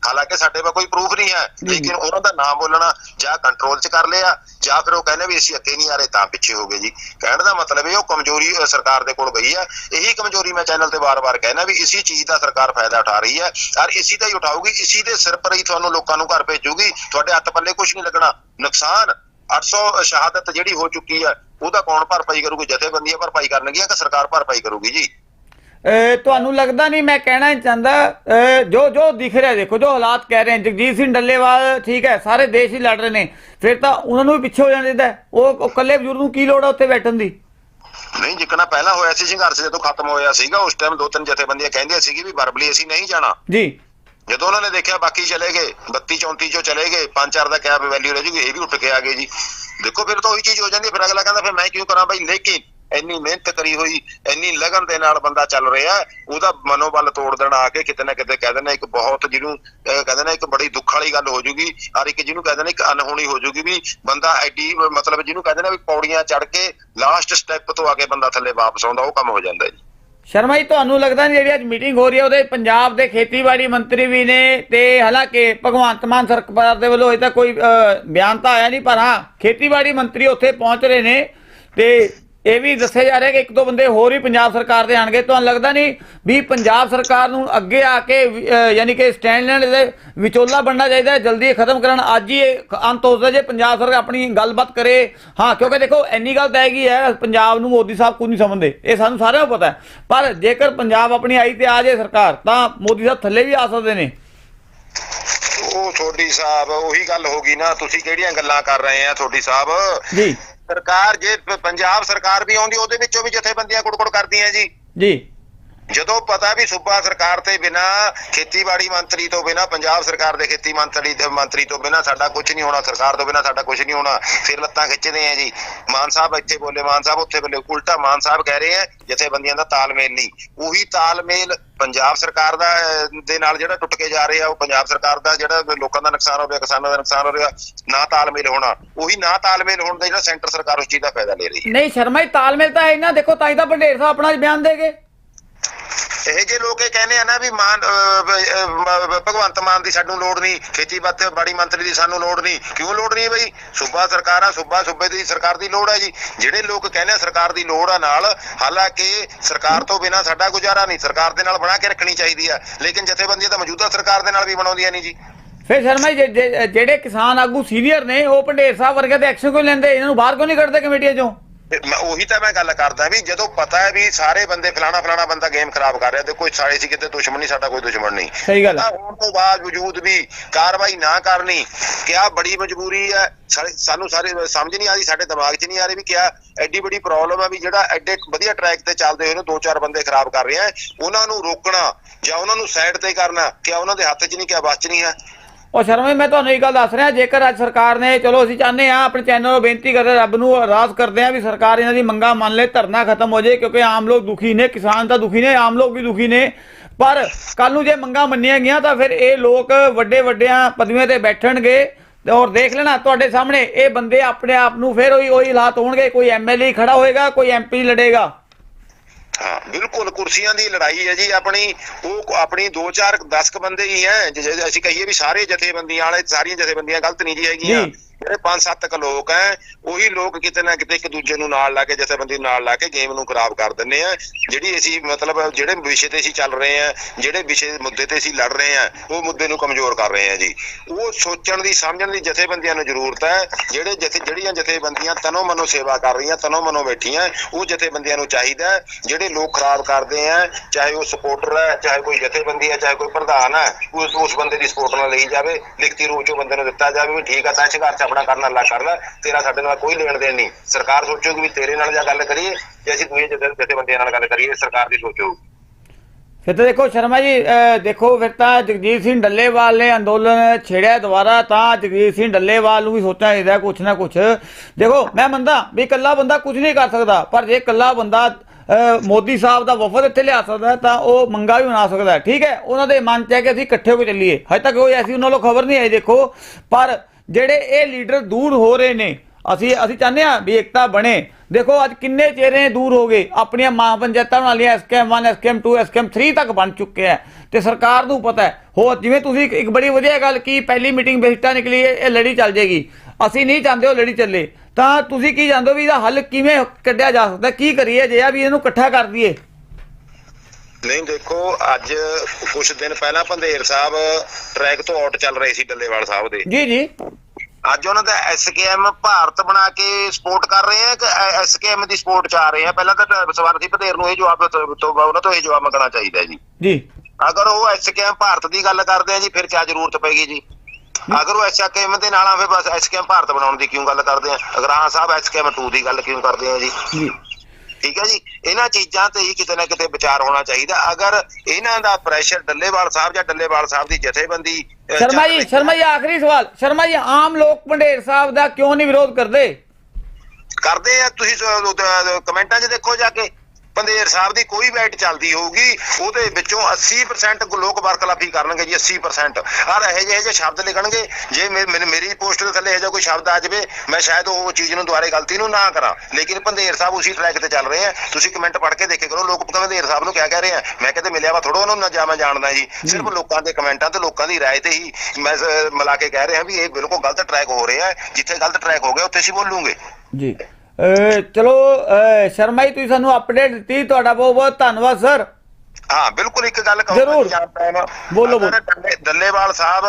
ਹਾਲਾਂਕਿ ਸਾਡੇ ਕੋਲ ਕੋਈ ਪ੍ਰੂਫ ਨਹੀਂ ਹੈ। ਲੇਕਿਨ ਉਹਨਾਂ ਦਾ ਨਾਮ ਬੋਲਣਾ ਜਾਂ ਕੰਟਰੋਲ 'ਚ ਕਰ ਲਿਆ ਜਾਂ ਫਿਰ ਉਹ ਕਹਿੰਦੇ ਵੀ ਅਸੀਂ ਅੱਗੇ ਨਹੀਂ ਆ ਰਹੇ ਤਾਂ ਪਿੱਛੇ ਹੋ ਗਏ ਜੀ। ਕਹਿਣ ਦਾ ਮਤਲਬ ਇਹ ਉਹ ਕਮਜ਼ੋਰੀ ਸਰਕਾਰ ਦੇ ਕੋਲ ਗਈ ਹੈ। ਇਹੀ ਕਮਜ਼ੋਰੀ ਮੈਂ ਚੈਨਲ ਤੇ ਵਾਰ-ਵਾਰ ਕਹਿਣਾ ਵੀ ਇਸੀ ਚੀਜ਼ ਦਾ ਸਰਕਾਰ ਫਾਇਦਾ ਉਠਾ ਰਹੀ ਹੈ। ਔਰ ਇਸੀ ਦਾ ਹੀ ਉਠਾਊਗੀ ਇਸੀ ਦੇ ਸਿਰ ਪਰ ਹੀ ਤੁਹਾਨੂੰ ਲੋਕਾਂ ਨੂੰ ਘਰ ਭੇਜੂਗੀ। ਤੁਹਾਡੇ ਹੱਥ ਪੱਲੇ ਕੁਝ ਨਹੀਂ ਲੱਗਣਾ। ਨੁਕਸਾਨ 800 ਸ਼ਹਾਦਤ ਜਿਹੜੀ ਹੋ ਚੁੱਕੀ ਹੈ ਉਹਦਾ ਕੌਣ ਭਰਪਾਈ ਕਰੂਗੀ? ਜਥੇਬੰਦੀਆਂ ਭਰਪਾਈ ਕਰਨਗੀਆਂ ਕਿ ਸਰਕਾਰ ਭਰਪਾਈ ਕਰੂਗੀ ਜੀ? ਤੁਹਾਨੂੰ ਲੱਗਦਾ ਨਹੀਂ ਮੈਂ ਕਹਿਣਾ ਚਾਹੁੰਦਾ ਜੋ ਜੋ ਦਿਖ ਰਿਹਾ ਦੇਖੋ ਜੋ ਹਾਲਾਤ ਕਹਿ ਰਹੇ ਜਗਜੀਤ ਸਿੰਘ ਡੱਲੇਵਾਲ ਠੀਕ ਹੈ ਸਾਰੇ ਦੇਸ਼ ਹੀ ਲੜ ਰਹੇ ਨੇ ਫਿਰ ਤਾਂ ਉਹਨਾਂ ਨੂੰ ਵੀ ਪਿੱਛੇ ਹੋ ਜਾਣਾ ਹੈ। ਉਹ ਇਕੱਲੇ ਬਜ਼ੁਰਗ ਨੂੰ ਕੀ ਲੋੜ ਹੈ ਉੱਥੇ ਬੈਠਣ ਦੀ? ਨਹੀਂ ਜਿੱਕਣਾ ਪਹਿਲਾਂ ਹੋਇਆ ਸੀ ਸੰਘਰਸ਼ ਜਦੋਂ ਖਤਮ ਹੋਇਆ ਸੀਗਾ ਉਸ ਟਾਈਮ ਦੋ ਤਿੰਨ ਜਥੇਬੰਦੀਆਂ ਕਹਿੰਦੀਆਂ ਸੀਗੀ ਵੀ ਬਰਬਲੀ ਅਸੀਂ ਨਹੀਂ ਜਾਣਾ। ਜੀ। ਜਦੋਂ ਉਹਨਾਂ ਨੇ ਦੇਖਿਆ ਬਾਕੀ ਚਲੇ ਗਏ 32 34 ਚੋਂ ਚਲੇ ਗਏ ਪੰਜ ਚਾਰ ਦਾ ਕਿਆ ਵੈਲਿਊ ਰਹਿ ਜੂਗੀ ਇਹ ਵੀ ਉੱਠ ਕੇ ਆ ਗਏ ਜੀ। ਦੇਖੋ ਫਿਰ ਤਾਂ ਉਹੀ ਚੀਜ਼ ਹੋ ਜਾਂਦੀ ਫਿਰ ਅਗਲਾ ਕਹਿੰਦਾ ਫਿਰ ਮੈਂ ਕਿਉਂ ਕਰਾਂ ਬਾਈ ਲੇਕਿਨ ਇੰਨੀ ਮਿਹਨਤ ਕਰੀ ਹੋਈ, ਇੰਨੀ ਲਗਨ ਦੇ ਨਾਲ ਬੰਦਾ ਚੱਲ ਰਿਹਾ ਉਹਦਾ ਮਨੋਬਲ ਤੋੜ ਦੇਣਾ ਆ ਕੇ ਕਿਤੇ ਨਾ ਕਿਤੇ ਕਹਿ ਦੇਣਾ ਇੱਕ ਬਹੁਤ ਜਿਹਨੂੰ ਕਹਿ ਦੇਣਾ ਇੱਕ ਬੜੀ ਦੁੱਖ ਵਾਲੀ ਗੱਲ ਹੋ ਜੂਗੀ ਔਰ ਇੱਕ ਜਿਹਨੂੰ ਕਹਿ ਦੇਣਾ ਇੱਕ ਅਨਹੋਣੀ ਹੋ ਜੂਗੀ ਵੀ ਬੰਦਾ ਐਡੀ, ਮਤਲਬ ਜਿਹਨੂੰ ਕਹਿ ਦੇਣਾ ਵੀ ਪੌੜੀਆਂ ਚੜ ਕੇ ਲਾਸਟ ਸਟੈਪ ਤੋਂ ਆ ਕੇ ਬੰਦਾ ਥੱਲੇ ਵਾਪਸ ਆਉਂਦਾ, ਉਹ ਕੰਮ ਹੋ ਜਾਂਦਾ ਜੀ। ਸ਼ਰਮਾ ਜੀ, ਤੁਹਾਨੂੰ ਲੱਗਦਾ ਨਹੀਂ ਜਿਹੜੀ ਅੱਜ ਮੀਟਿੰਗ ਹੋ ਰਹੀ ਹੈ, ਉਹਦੇ ਪੰਜਾਬ ਦੇ ਖੇਤੀਬਾੜੀ ਮੰਤਰੀ ਵੀ ਨੇ ਤੇ ਹਾਲਾਂਕਿ ਭਗਵੰਤ ਮਾਨ ਸਰਕਾਰ ਦੇ ਵੱਲੋਂ ਇਹ ਤਾਂ ਕੋਈ ਬਿਆਨ ਤਾਂ ਆਇਆ ਨਹੀਂ ਪਰ ਹਾਂ, ਖੇਤੀਬਾੜੀ ਮੰਤਰੀ ਉੱਥੇ ਪਹੁੰਚ ਰਹੇ ਨੇ ਤੇ ਇਹ ਵੀ ਦੱਸਿਆ ਜਾ ਰਿਹਾ ਕਿ ਇੱਕ ਦੋ ਬੰਦੇ ਹੋਰ ਵੀ ਪੰਜਾਬ ਸਰਕਾਰ ਦੇ ਆਣਗੇ। ਤੁਹਾਨੂੰ ਲੱਗਦਾ ਨਹੀਂ ਵੀ ਪੰਜਾਬ ਸਰਕਾਰ ਨੂੰ ਅੱਗੇ ਆ ਕੇ ਯਾਨੀ ਕਿ ਸਟੈਂਡ ਲੈਣ ਦੇ ਵਿਚੋਲਾ ਬਣਨਾ ਚਾਹੀਦਾ ਹੈ? ਜਲਦੀ ਇਹ ਖਤਮ ਕਰਨ। ਅੱਜ ਹੀ ਅੰਤ ਹੋ ਸਕਦਾ ਜੇ ਪੰਜਾਬ ਸਰਕਾਰ ਆਪਣੀ ਗੱਲਬਾਤ ਕਰੇ। ਹਾਂ ਕਿਉਂਕਿ ਦੇਖੋ ਇੰਨੀ ਗੱਲ ਤਾਂ ਹੈਗੀ ਹੈ ਪੰਜਾਬ ਨੂੰ ਮੋਦੀ ਸਾਹਿਬ ਕੁਝ ਨਹੀਂ ਸਮਝਦੇ। ਇਹ ਸਾਨੂੰ ਸਾਰਿਆਂ ਨੂੰ ਪਤਾ ਹੈ। ਪਰ ਜੇਕਰ ਪੰਜਾਬ ਆਪਣੀ ਆਈ ਤੇ ਆ ਜਾਏ ਸਰਕਾਰ ਤਾਂ ਮੋਦੀ ਸਾਹਿਬ ਥੱਲੇ ਵੀ ਆ ਸਕਦੇ ਨੇ। ਉਹ ਤੁਹਾਡੀ ਸਾਹਿਬ ਉਹੀ ਗੱਲ ਹੋ ਗਈ ਨਾ। ਤੁਸੀਂ ਕਿਹੜੀਆਂ ਗੱਲਾਂ ਕਰ ਰਹੇ ਆ ਤੁਹਾਡੀ ਸਾਹਿਬ ਜੀ। ਸਰਕਾਰ ਜੇ ਪੰਜਾਬ ਸਰਕਾਰ ਵੀ ਆਉਂਦੀ ਉਹਦੇ ਵਿੱਚੋਂ ਵੀ ਜਥੇਬੰਦੀਆਂ ਕੁੜਕੁੜ ਕਰਦੀਆਂ ਜੀ। ਜੀ। ਜਦੋਂ ਪਤਾ ਵੀ ਸੂਬਾ ਸਰਕਾਰ ਤੇ ਬਿਨਾ ਖੇਤੀਬਾੜੀ ਮੰਤਰੀ ਤੋਂ ਬਿਨਾ, ਪੰਜਾਬ ਸਰਕਾਰ ਦੇ ਖੇਤੀ ਮੰਤਰੀ ਦੇ ਮੰਤਰੀ ਤੋਂ ਬਿਨਾ ਸਾਡਾ ਕੁਝ ਨਹੀਂ ਹੋਣਾ, ਸਰਕਾਰ ਤੋਂ ਬਿਨਾ ਸਾਡਾ ਕੁਝ ਨਹੀਂ ਹੋਣਾ, ਫਿਰ ਲੱਤਾਂ ਖਿੱਚਦੇ ਆ ਜੀ। ਮਾਨ ਸਾਹਿਬ ਇੱਥੇ ਬੋਲੇ, ਮਾਨ ਸਾਹਿਬ ਉੱਥੇ ਬੋਲੇ, ਉਲਟਾ ਮਾਨ ਸਾਹਿਬ ਕਹਿ ਰਹੇ ਆ, ਜਥੇਬੰਦੀਆਂ ਦਾ ਤਾਲਮੇਲ ਨਹੀਂ। ਉਹੀ ਤਾਲਮੇਲ ਪੰਜਾਬ ਸਰਕਾਰ ਦਾ, ਦੇ ਨਾਲ ਜਿਹੜਾ ਟੁੱਟ ਕੇ ਜਾ ਰਿਹਾ, ਉਹ ਪੰਜਾਬ ਸਰਕਾਰ ਦਾ ਜਿਹੜਾ ਲੋਕਾਂ ਦਾ ਨੁਕਸਾਨ ਹੋ ਰਿਹਾ, ਕਿਸਾਨਾਂ ਦਾ ਨੁਕਸਾਨ ਹੋ ਰਿਹਾ, ਨਾ ਤਾਲਮੇਲ ਹੋਣਾ। ਉਹੀ ਨਾ ਤਾਲਮੇਲ ਹੋਣ ਦਾ ਜਿਹੜਾ ਸੈਂਟਰ ਸਰਕਾਰ ਉਸ ਚੀਜ਼ ਦਾ ਫਾਇਦਾ ਲੈ ਰਹੀ ਹੈ। ਨਹੀਂ, ਸ਼ਰਮਾ ਜੀ, ਤਾਲਮੇਲ ਤਾਂ ਹੈ ਨਾ ਦੇਖੋ ਤਾਂ ਹੀ ਤਾਂ ਭੰਡੇਰ ਸਾਹਿਬ ਆਪਣਾ ਬਿਆਨ ਦੇਗੇ ਇਹ ਜੇ ਲੋਕ ਇਹ ਕਹਿੰਦੇ ਆ ਨਾ ਵੀ ਮਾਨ ਭਗਵੰਤ ਮਾਨ ਦੀ ਸਾਨੂੰ ਲੋੜ ਨਹੀਂ ਖੇਤੀ ਬਾੜੀ ਮੰਤਰੀ ਦੀ ਸਾਨੂੰ ਲੋੜ ਨਹੀਂ, ਕਿਉਂ ਲੋੜ ਨਹੀਂ ਬਈ? ਸੂਬਾ ਸਰਕਾਰ ਆ, ਸੂਬਾ ਸੂਬੇ ਦੀ ਸਰਕਾਰ ਦੀ ਲੋੜ ਹੈ ਜੀ। ਜਿਹੜੇ ਲੋਕ ਕਹਿੰਦੇ ਆ ਸਰਕਾਰ ਦੀ ਲੋੜ ਆ ਨਾਲ, ਹਾਲਾਂਕਿ ਸਰਕਾਰ ਤੋਂ ਬਿਨਾ ਸਾਡਾ ਗੁਜ਼ਾਰਾ ਨਹੀਂ, ਸਰਕਾਰ ਦੇ ਨਾਲ ਬਣਾ ਕੇ ਰੱਖਣੀ ਚਾਹੀਦੀ ਆ। ਲੇਕਿਨ ਜਥੇਬੰਦੀਆਂ ਤਾਂ ਮੌਜੂਦਾ ਸਰਕਾਰ ਦੇ ਨਾਲ ਵੀ ਬਣਾਉਂਦੀਆਂ ਨਹੀਂ ਜੀ। ਫਿਰ ਸ਼ਰਮਾ ਜੀ ਜਿਹੜੇ ਕਿਸਾਨ ਆਗੂ ਸੀਨੀਅਰ ਨੇ, ਉਹ ਪੰਡੇਰ ਸਾਹਿਬ ਵਰਗੇ ਤੇ ਐਕਸ਼ਨ ਕਿਉਂ ਲੈਂਦੇ? ਇਹਨਾਂ ਨੂੰ ਬਾਹਰ ਕਿਉਂ ਨਹੀਂ ਕੱਢਦੇ ਕਮੇਟੀਆਂ ਚੋਂ? ਮੈਂ ਉਹੀ ਤਾਂ ਮੈਂ ਗੱਲ ਕਰਦਾ ਵੀ ਜਦੋਂ ਪਤਾ ਹੈ ਵੀ ਸਾਰੇ ਬੰਦੇ ਫਲਾਣਾ ਫਲਾਣਾ ਬੰਦਾ ਗੇਮ ਖਰਾਬ ਕਰ ਰਿਹਾ ਤੇ ਕੋਈ ਸਾਡੇ ਸੀ ਕਿਤੇ ਦੁਸ਼ਮਣ ਨਹੀਂ ਸਾਡਾ ਕੋਈ ਦੁਸ਼ਮਣ ਨਹੀਂ। ਸਹੀ ਗੱਲ ਹੋਣ ਤੋਂ ਬਾਅਦ ਵਜੂਦ ਵੀ ਕਾਰਵਾਈ ਨਾ ਕਰਨੀ ਕਿਆ ਬੜੀ ਮਜਬੂਰੀ ਹੈ ਸਾਰੇ- ਸਾਨੂੰ ਸਾਰੇ ਸਮਝ ਨਹੀਂ ਆਦੀ ਸਾਡੇ ਦਿਮਾਗ 'ਚ ਨਹੀਂ ਆ ਰਹੀ ਵੀ ਕਿਆ ਐਡੀ ਬੜੀ ਪ੍ਰੋਬਲਮ ਹੈ ਵੀ ਜਿਹੜਾ ਐਡੇ ਵਧੀਆ ਟਰੈਕ ਤੇ ਚੱਲਦੇ ਹੋਏ ਨੇ ਦੋ ਚਾਰ ਬੰਦੇ ਖਰਾਬ ਕਰ ਰਹੇ ਆ ਉਹਨਾਂ ਨੂੰ ਰੋਕਣਾ ਜਾਂ ਉਹਨਾਂ ਨੂੰ ਸਾਈਡ ਤੇ ਕਰਨਾ ਕਿਆ ਉਹਨਾਂ ਦੇ ਹੱਥ 'ਚ ਨਹੀਂ ਕਿਆ ਬਸ 'ਚ ਨਹੀਂ ਹੈ। ਉਹ ਸ਼ਰਮਾ ਮੈਂ ਤੁਹਾਨੂੰ ਇਹ ਗੱਲ ਦੱਸ ਰਿਹਾ, ਜੇਕਰ ਅੱਜ ਸਰਕਾਰ ਨੇ, ਚਲੋ ਅਸੀਂ ਚਾਹੁੰਦੇ ਆ ਆਪਣੇ ਚੈਨਲ ਨੂੰ ਬੇਨਤੀ ਕਰਦੇ ਰੱਬ ਨੂੰ ਅਰਦਾਸ ਕਰਦੇ ਆ ਵੀ ਸਰਕਾਰ ਇਹਨਾਂ ਦੀ ਮੰਗਾਂ ਮੰਨ ਲੇ, ਧਰਨਾ ਖਤਮ ਹੋ ਜਾਏ, ਕਿਉਂਕਿ ਆਮ ਲੋਕ ਦੁਖੀ ਨੇ, ਕਿਸਾਨ ਤਾਂ ਦੁਖੀ ਨੇ, ਆਮ ਲੋਕ ਵੀ ਦੁਖੀ ਨੇ। ਪਰ ਕੱਲ ਨੂੰ ਜੇ ਮੰਗਾਂ ਮੰਨੀਆਂ ਗਈਆਂ, ਤਾਂ ਫਿਰ ਇਹ ਲੋਕ ਵੱਡੇ ਵੱਡਿਆਂ ਪਦਵੀਆਂ ਤੇ ਬੈਠਣਗੇ। ਤੇ ਔਰ ਦੇਖ ਲੈਣਾ, ਤੁਹਾਡੇ ਸਾਹਮਣੇ ਇਹ ਬੰਦੇ ਆਪਣੇ ਆਪ ਨੂੰ ਫਿਰ ਉਹੀ ਉਹੀ ਹਾਲਾਤ ਹੋਣਗੇ, ਕੋਈ ਐਮਐਲਏ ਖੜਾ ਹੋਏਗਾ, ਕੋਈ ਐਮਪੀ ਲੜੇਗਾ। ਹਾਂ, ਬਿਲਕੁਲ, ਕੁਰਸੀਆਂ ਦੀ ਲੜਾਈ ਹੈ ਜੀ, ਆਪਣੀ, ਉਹ ਆਪਣੀ 2 4 10 ਕ ਬੰਦੇ ਹੀ ਹੈ, ਜੇ ਅਸੀਂ ਕਹੀਏ ਵੀ ਸਾਰੇ ਜਥੇਬੰਦੀਆਂ ਵਾਲੇ, ਸਾਰੀਆਂ ਜਥੇਬੰਦੀਆਂ ਗਲਤ ਨਹੀਂ ਜੀ ਹੈਗੀਆਂ। ਜਿਹੜੇ 5-7 ਕ ਲੋਕ ਹੈ ਉਹੀ ਲੋਕ ਕਿਤੇ ਨਾ ਕਿਤੇ ਇੱਕ ਦੂਜੇ ਨੂੰ ਨਾਲ ਲਾ ਕੇ, ਜਥੇਬੰਦੀ ਨੂੰ ਨਾਲ ਲਾ ਕੇ ਗੇਮ ਨੂੰ ਖਰਾਬ ਕਰ ਦਿੰਦੇ ਆ। ਜਿਹੜੀ ਅਸੀਂ ਮਤਲਬ ਜਿਹੜੇ ਵਿਸ਼ੇ ਤੇ ਅਸੀਂ ਚੱਲ ਰਹੇ ਆ, ਜਿਹੜੇ ਵਿਸ਼ੇ ਮੁੱਦੇ ਤੇ ਅਸੀਂ ਲੜ ਰਹੇ ਆ, ਉਹ ਮੁੱਦੇ ਨੂੰ ਕਮਜ਼ੋਰ ਕਰ ਰਹੇ ਆ ਜੀ। ਉਹ ਸੋਚਣ ਦੀ, ਸਮਝਣ ਦੀ ਜਥੇਬੰਦੀਆਂ ਨੂੰ ਜ਼ਰੂਰਤ ਹੈ ਜਿਹੜੇ ਜਥੇ, ਜਿਹੜੀਆਂ ਜਥੇਬੰਦੀਆਂ ਤਨੋ ਮਨੋ ਸੇਵਾ ਕਰ ਰਹੀਆਂ, ਤਨੋ ਮਨੋ ਬੈਠੀਆਂ, ਉਹ ਜਥੇਬੰਦੀਆਂ ਨੂੰ ਚਾਹੀਦਾ ਜਿਹੜੇ ਲੋਕ ਖਰਾਬ ਕਰਦੇ ਆ, ਚਾਹੇ ਉਹ ਸਪੋਰਟਰ ਹੈ ਚਾਹੇ ਕੋਈ ਜਥੇਬੰਦੀ ਹੈ ਚਾਹੇ ਕੋਈ ਪ੍ਰਧਾਨ ਹੈ ਉਸ ਉਸ ਬੰਦੇ ਦੀ ਸਪੋਰਟ ਨਾਲ ਲਈ ਜਾਵੇ। ਲਿਖਤੀ ਰੂਪ ਚ ਬੰਦੇ ਨੂੰ ਦਿੱਤਾ ਜਾਵੇ ਵੀ ਠੀਕ ਆ, ਤਾਂ ਸੰਘਰਸ਼ ਆਪਣਾ ਕਰਨ ਅੱਲਾ ਕਰ ਤੇਰਾ ਸਾਡੇ ਨਾਲ ਕੋਈ ਲੈਣ ਦੇਣ ਨਹੀਂ। ਸਰਕਾਰ ਸੋਚੂਗੀ ਵੀ ਤੇਰੇ ਨਾਲ ਜਾਂ ਗੱਲ ਕਰੀਏ, ਜੇ ਅਸੀਂ ਦੂਏ ਜਥੇ ਜਥੇਬੰਦੀਆਂ ਨਾਲ ਗੱਲ ਕਰੀਏ, ਸਰਕਾਰ ਦੀ ਸੋਚੋ ਫਿਰ ਤਾਂ ਦੇਖੋ ਸ਼ਰਮਾ ਜੀ ਦੇਖੋ ਫਿਰ ਤਾਂ ਜਗਜੀਤ ਸਿੰਘ ਡੱਲੇਵਾਲ ਨੇ ਅੰਦੋਲਨ ਛੇੜਿਆ ਦੁਬਾਰਾ, ਤਾਂ ਜਗਜੀਤ ਸਿੰਘ ਡੱਲੇਵਾਲ ਨੂੰ ਵੀ ਸੋਚਣਾ ਚਾਹੀਦਾ ਕੁਛ ਨਾ ਕੁਛ। ਦੇਖੋ, ਮੈਂ ਮੰਨਦਾ ਵੀ ਇਕੱਲਾ ਬੰਦਾ ਕੁਝ ਨਹੀਂ ਕਰ ਸਕਦਾ, ਪਰ ਜੇ ਇਕੱਲਾ ਬੰਦਾ ਮੋਦੀ ਸਾਹਿਬ ਦਾ ਵਫਦ ਇੱਥੇ ਲਿਆ ਸਕਦਾ, ਤਾਂ ਉਹ ਮੰਗਾ ਵੀ ਬਣਾ ਸਕਦਾ। ਠੀਕ ਹੈ, ਉਹਨਾਂ ਦੇ ਮਨ ਚ ਹੈ ਕਿ ਅਸੀਂ ਇਕੱਠੇ ਹੋ ਕੇ ਚੱਲੀਏ। ਹਜੇ ਤੱਕ ਕੋਈ ਐਸੀ ਉਹਨਾਂ ਨੂੰ ਖਬਰ ਨਹੀਂ ਆਈ, ਦੇਖੋ। ਪਰ ਜਿਹੜੇ ਇਹ ਲੀਡਰ ਦੂਰ ਹੋ ਰਹੇ ਨੇ, ਅਸੀਂ ਅਸੀਂ ਚਾਹੁੰਦੇ ਹਾਂ ਵੀ ਏਕਤਾ ਬਣੇ। ਦੇਖੋ, ਅੱਜ ਕਿੰਨੇ ਚਿਹਰੇ ਦੂਰ ਹੋ ਗਏ। ਆਪਣੀਆਂ ਮਾਂ ਪੰਚਾਇਤਾਂ ਬਣਾ ਲਈਆਂ ਐਸਕੇਐਮ 1 ਐਸਕੇਐਮ 2 ਐਸਕੇਐਮ 3 ਤੱਕ ਬਣ ਚੁੱਕੇ ਹੈ ਤੇ ਸਰਕਾਰ ਨੂੰ ਪਤਾ ਹੈ ਹੋ ਜਿਵੇਂ ਤੁਸੀਂ ਇੱਕ- ਬੜੀ ਵਧੀਆ ਗੱਲ ਕੀ, ਪਹਿਲੀ ਮੀਟਿੰਗ ਬੇਸਿੱਟਾ ਨਿਕਲੀ ਇਹ ਲੜੀ ਚੱਲ ਜੇਗੀ। ਅਸੀਂ ਨਹੀਂ ਚਾਹੁੰਦੇ ਉਹ ਲੜੀ ਚੱਲੇ। ਤਾਂ ਤੁਸੀਂ ਕੀ ਚਾਹੁੰਦੇ ਹੋ ਵੀ ਇਹਦਾ ਹੱਲ ਕਿਵੇਂ ਕੱਢਿਆ ਜਾ ਸਕਦਾ, ਕੀ ਕਰੀਏ ਜੇ ਆ ਵੀ ਇਹਨੂੰ ਇਕੱਠਾ ਕਰ ਦਈਏ? ਨਹੀਂ ਦੇਖੋ ਅੱਜ ਕੁਝ ਦਿਨ ਪਹਿਲਾਂ ਪੰਧੇਰ ਸਾਹਿਬ ਟਰੈਕ ਤੋਂ ਆਊਟ ਚੱਲ ਰਹੇ ਸੀ ਡੱਲੇਵਾਲ ਸਾਹਿਬ ਦੇ। ਜੀ ਜੀ। ਅੱਜ ਉਹਨਾਂ ਦਾ ਐਸਕੇਐਮ ਭਾਰਤ ਬਣਾ ਕੇ ਸਪੋਰਟ ਕਰ ਰਹੇ ਆ ਕਿ ਐਸਕੇਐਮ ਦੀ ਸਪੋਰਟ ਚ ਆ ਰਹੇ ਆ? ਪਹਿਲਾਂ ਤਾਂ ਸਵਾਰਥੀ ਪੰਧੇਰ ਨੂੰ ਇਹ ਜਵਾਬ ਤੋਂ ਉਹਨਾਂ ਤੋਂ ਇਹ ਜਵਾਬ ਮੰਗਣਾ ਚਾਹੀਦਾ ਜੀ। ਜੀ। ਅਗਰ ਉਹ ਐਸਕੇਐਮ ਭਾਰਤ ਦੀ ਗੱਲ ਕਰਦੇ ਆ ਜੀ ਫਿਰ ਕਿਆ ਜ਼ਰੂਰਤ ਪੈਗੀ ਜੀ? ਅਗਰ ਉਹ ਐਸਕੇਐਮ ਦੇ ਨਾਲ ਆ ਫਿਰ ਬਸ ਐਸਕੇਐਮ ਭਾਰਤ ਬਣਾਉਣ ਦੀ ਕਿਉਂ ਗੱਲ ਕਰਦੇ ਆ? ਅਗਰਾਹਾਂ ਸਾਹਿਬ ਐਸਕੇਐਮ 2 ਦੀ ਗੱਲ ਕਿਉਂ ਕਰਦੇ ਆ ਜੀ? ਜੀ। ਠੀਕ ਹੈ ਜੀ? ਇਹਨਾਂ ਚੀਜ਼ਾਂ ਤੇ ਹੀ ਕਿਤੇ ਨਾ ਕਿਤੇ ਵਿਚਾਰ ਹੋਣਾ ਚਾਹੀਦਾ। ਅਗਰ ਇਹਨਾਂ ਦਾ ਪ੍ਰੈਸ਼ਰ ਡੱਲੇਵਾਲ ਸਾਹਿਬ ਜਾਂ ਡੱਲੇਵਾਲ ਸਾਹਿਬ ਦੀ ਜਥੇਬੰਦੀ ਸ਼ਰਮਾ ਜੀ ਸ਼ਰਮਾ ਜੀ ਆਖਰੀ ਸਵਾਲ। ਸ਼ਰਮਾ ਜੀ ਆਮ ਲੋਕ ਭੰਡੇਰ ਸਾਹਿਬ ਦਾ ਕਿਉਂ ਨਹੀਂ ਵਿਰੋਧ ਕਰਦੇ? ਕਰਦੇ ਆ ਤੁਸੀਂ ਕਮੈਂਟਾਂ 'ਚ ਦੇਖੋ ਜਾ ਕੇ। ਪੰਦੇਰ ਸਾਹਿਬ ਦੀ ਕੋਈ ਵਾਈਟ ਚੱਲਦੀ ਹੋਊਗੀ ਉਹਦੇ ਵਿੱਚੋਂ 80% ਲੋਕ ਵਰਕਲਾਫੀ ਕਰਨਗੇ ਜੀ 80% ਔਰ ਇਹੋ ਜਿਹੇ ਜਿਹੇ ਸ਼ਬਦ ਲਿਖਣਗੇ ਜੇ ਮੇਰੇ- ਪੋਸਟ ਦੇ ਥੱਲੇ ਇਹੋ ਜਿਹਾ ਕੋਈ ਸ਼ਬਦ ਆ ਜਾਵੇ ਮੈਂ ਸ਼ਾਇਦ ਉਹ ਚੀਜ਼ ਨੂੰ ਦੁਬਾਰੇ ਗਲਤੀ ਨੂੰ ਨਾ ਕਰਾਂ। ਲੇਕਿਨ ਪੰਦੇਰ ਸਾਹਿਬ ਉਸੇ ਟਰੈਕ ਤੇ ਚੱਲ ਰਹੇ ਆ। ਤੁਸੀਂ ਕਮੈਂਟ ਪੜ੍ਹ ਕੇ ਦੇਖੇ ਕਰੋ ਲੋਕ ਪੰਦੇਰ ਸਾਹਿਬ ਨੂੰ ਕਿਆ ਕਹਿ ਰਹੇ ਆ? ਮੈਂ ਕਿਤੇ ਮਿਲਿਆ ਵਾ ਥੋੜਾ ਉਹਨਾਂ ਨੂੰ ਜਾ ਮੈਂ ਜਾਣਦਾ ਜੀ। ਸਿਰਫ ਲੋਕਾਂ ਦੇ ਕਮੈਂਟਾਂ ਤੇ ਲੋਕਾਂ ਦੀ ਰਾਏ ਤੇ ਹੀ ਮੈਂ ਮਿਲਾ ਕੇ ਕਹਿ ਰਿਹਾ ਵੀ ਇਹ ਬਿਲਕੁਲ ਗਲਤ ਟਰੈਕ ਹੋ ਰਿਹਾ ਜਿੱਥੇ ਗਲਤ ਟਰੈਕ ਹੋ ਗਿਆ ਉੱਥੇ ਅਸੀਂ ਬੋਲੂਗੇ। ਜੀ। ਚਲੋ ਸ਼ਰਮਾ ਜੀ ਤੁਸੀਂ ਸਾਨੂੰ ਅਪਡੇਟ ਦਿੱਤੀ ਤੁਹਾਡਾ ਬਹੁਤ ਬਹੁਤ ਧੰਨਵਾਦ ਸਰ ਹਾਂ ਬਿਲਕੁਲ ਇੱਕ ਗੱਲ। ਕਹੂੰਗਾ ਬੋਲੋ, ਬੋਲੋ। ਦੱਲੇਵਾਲ ਸਾਹਿਬ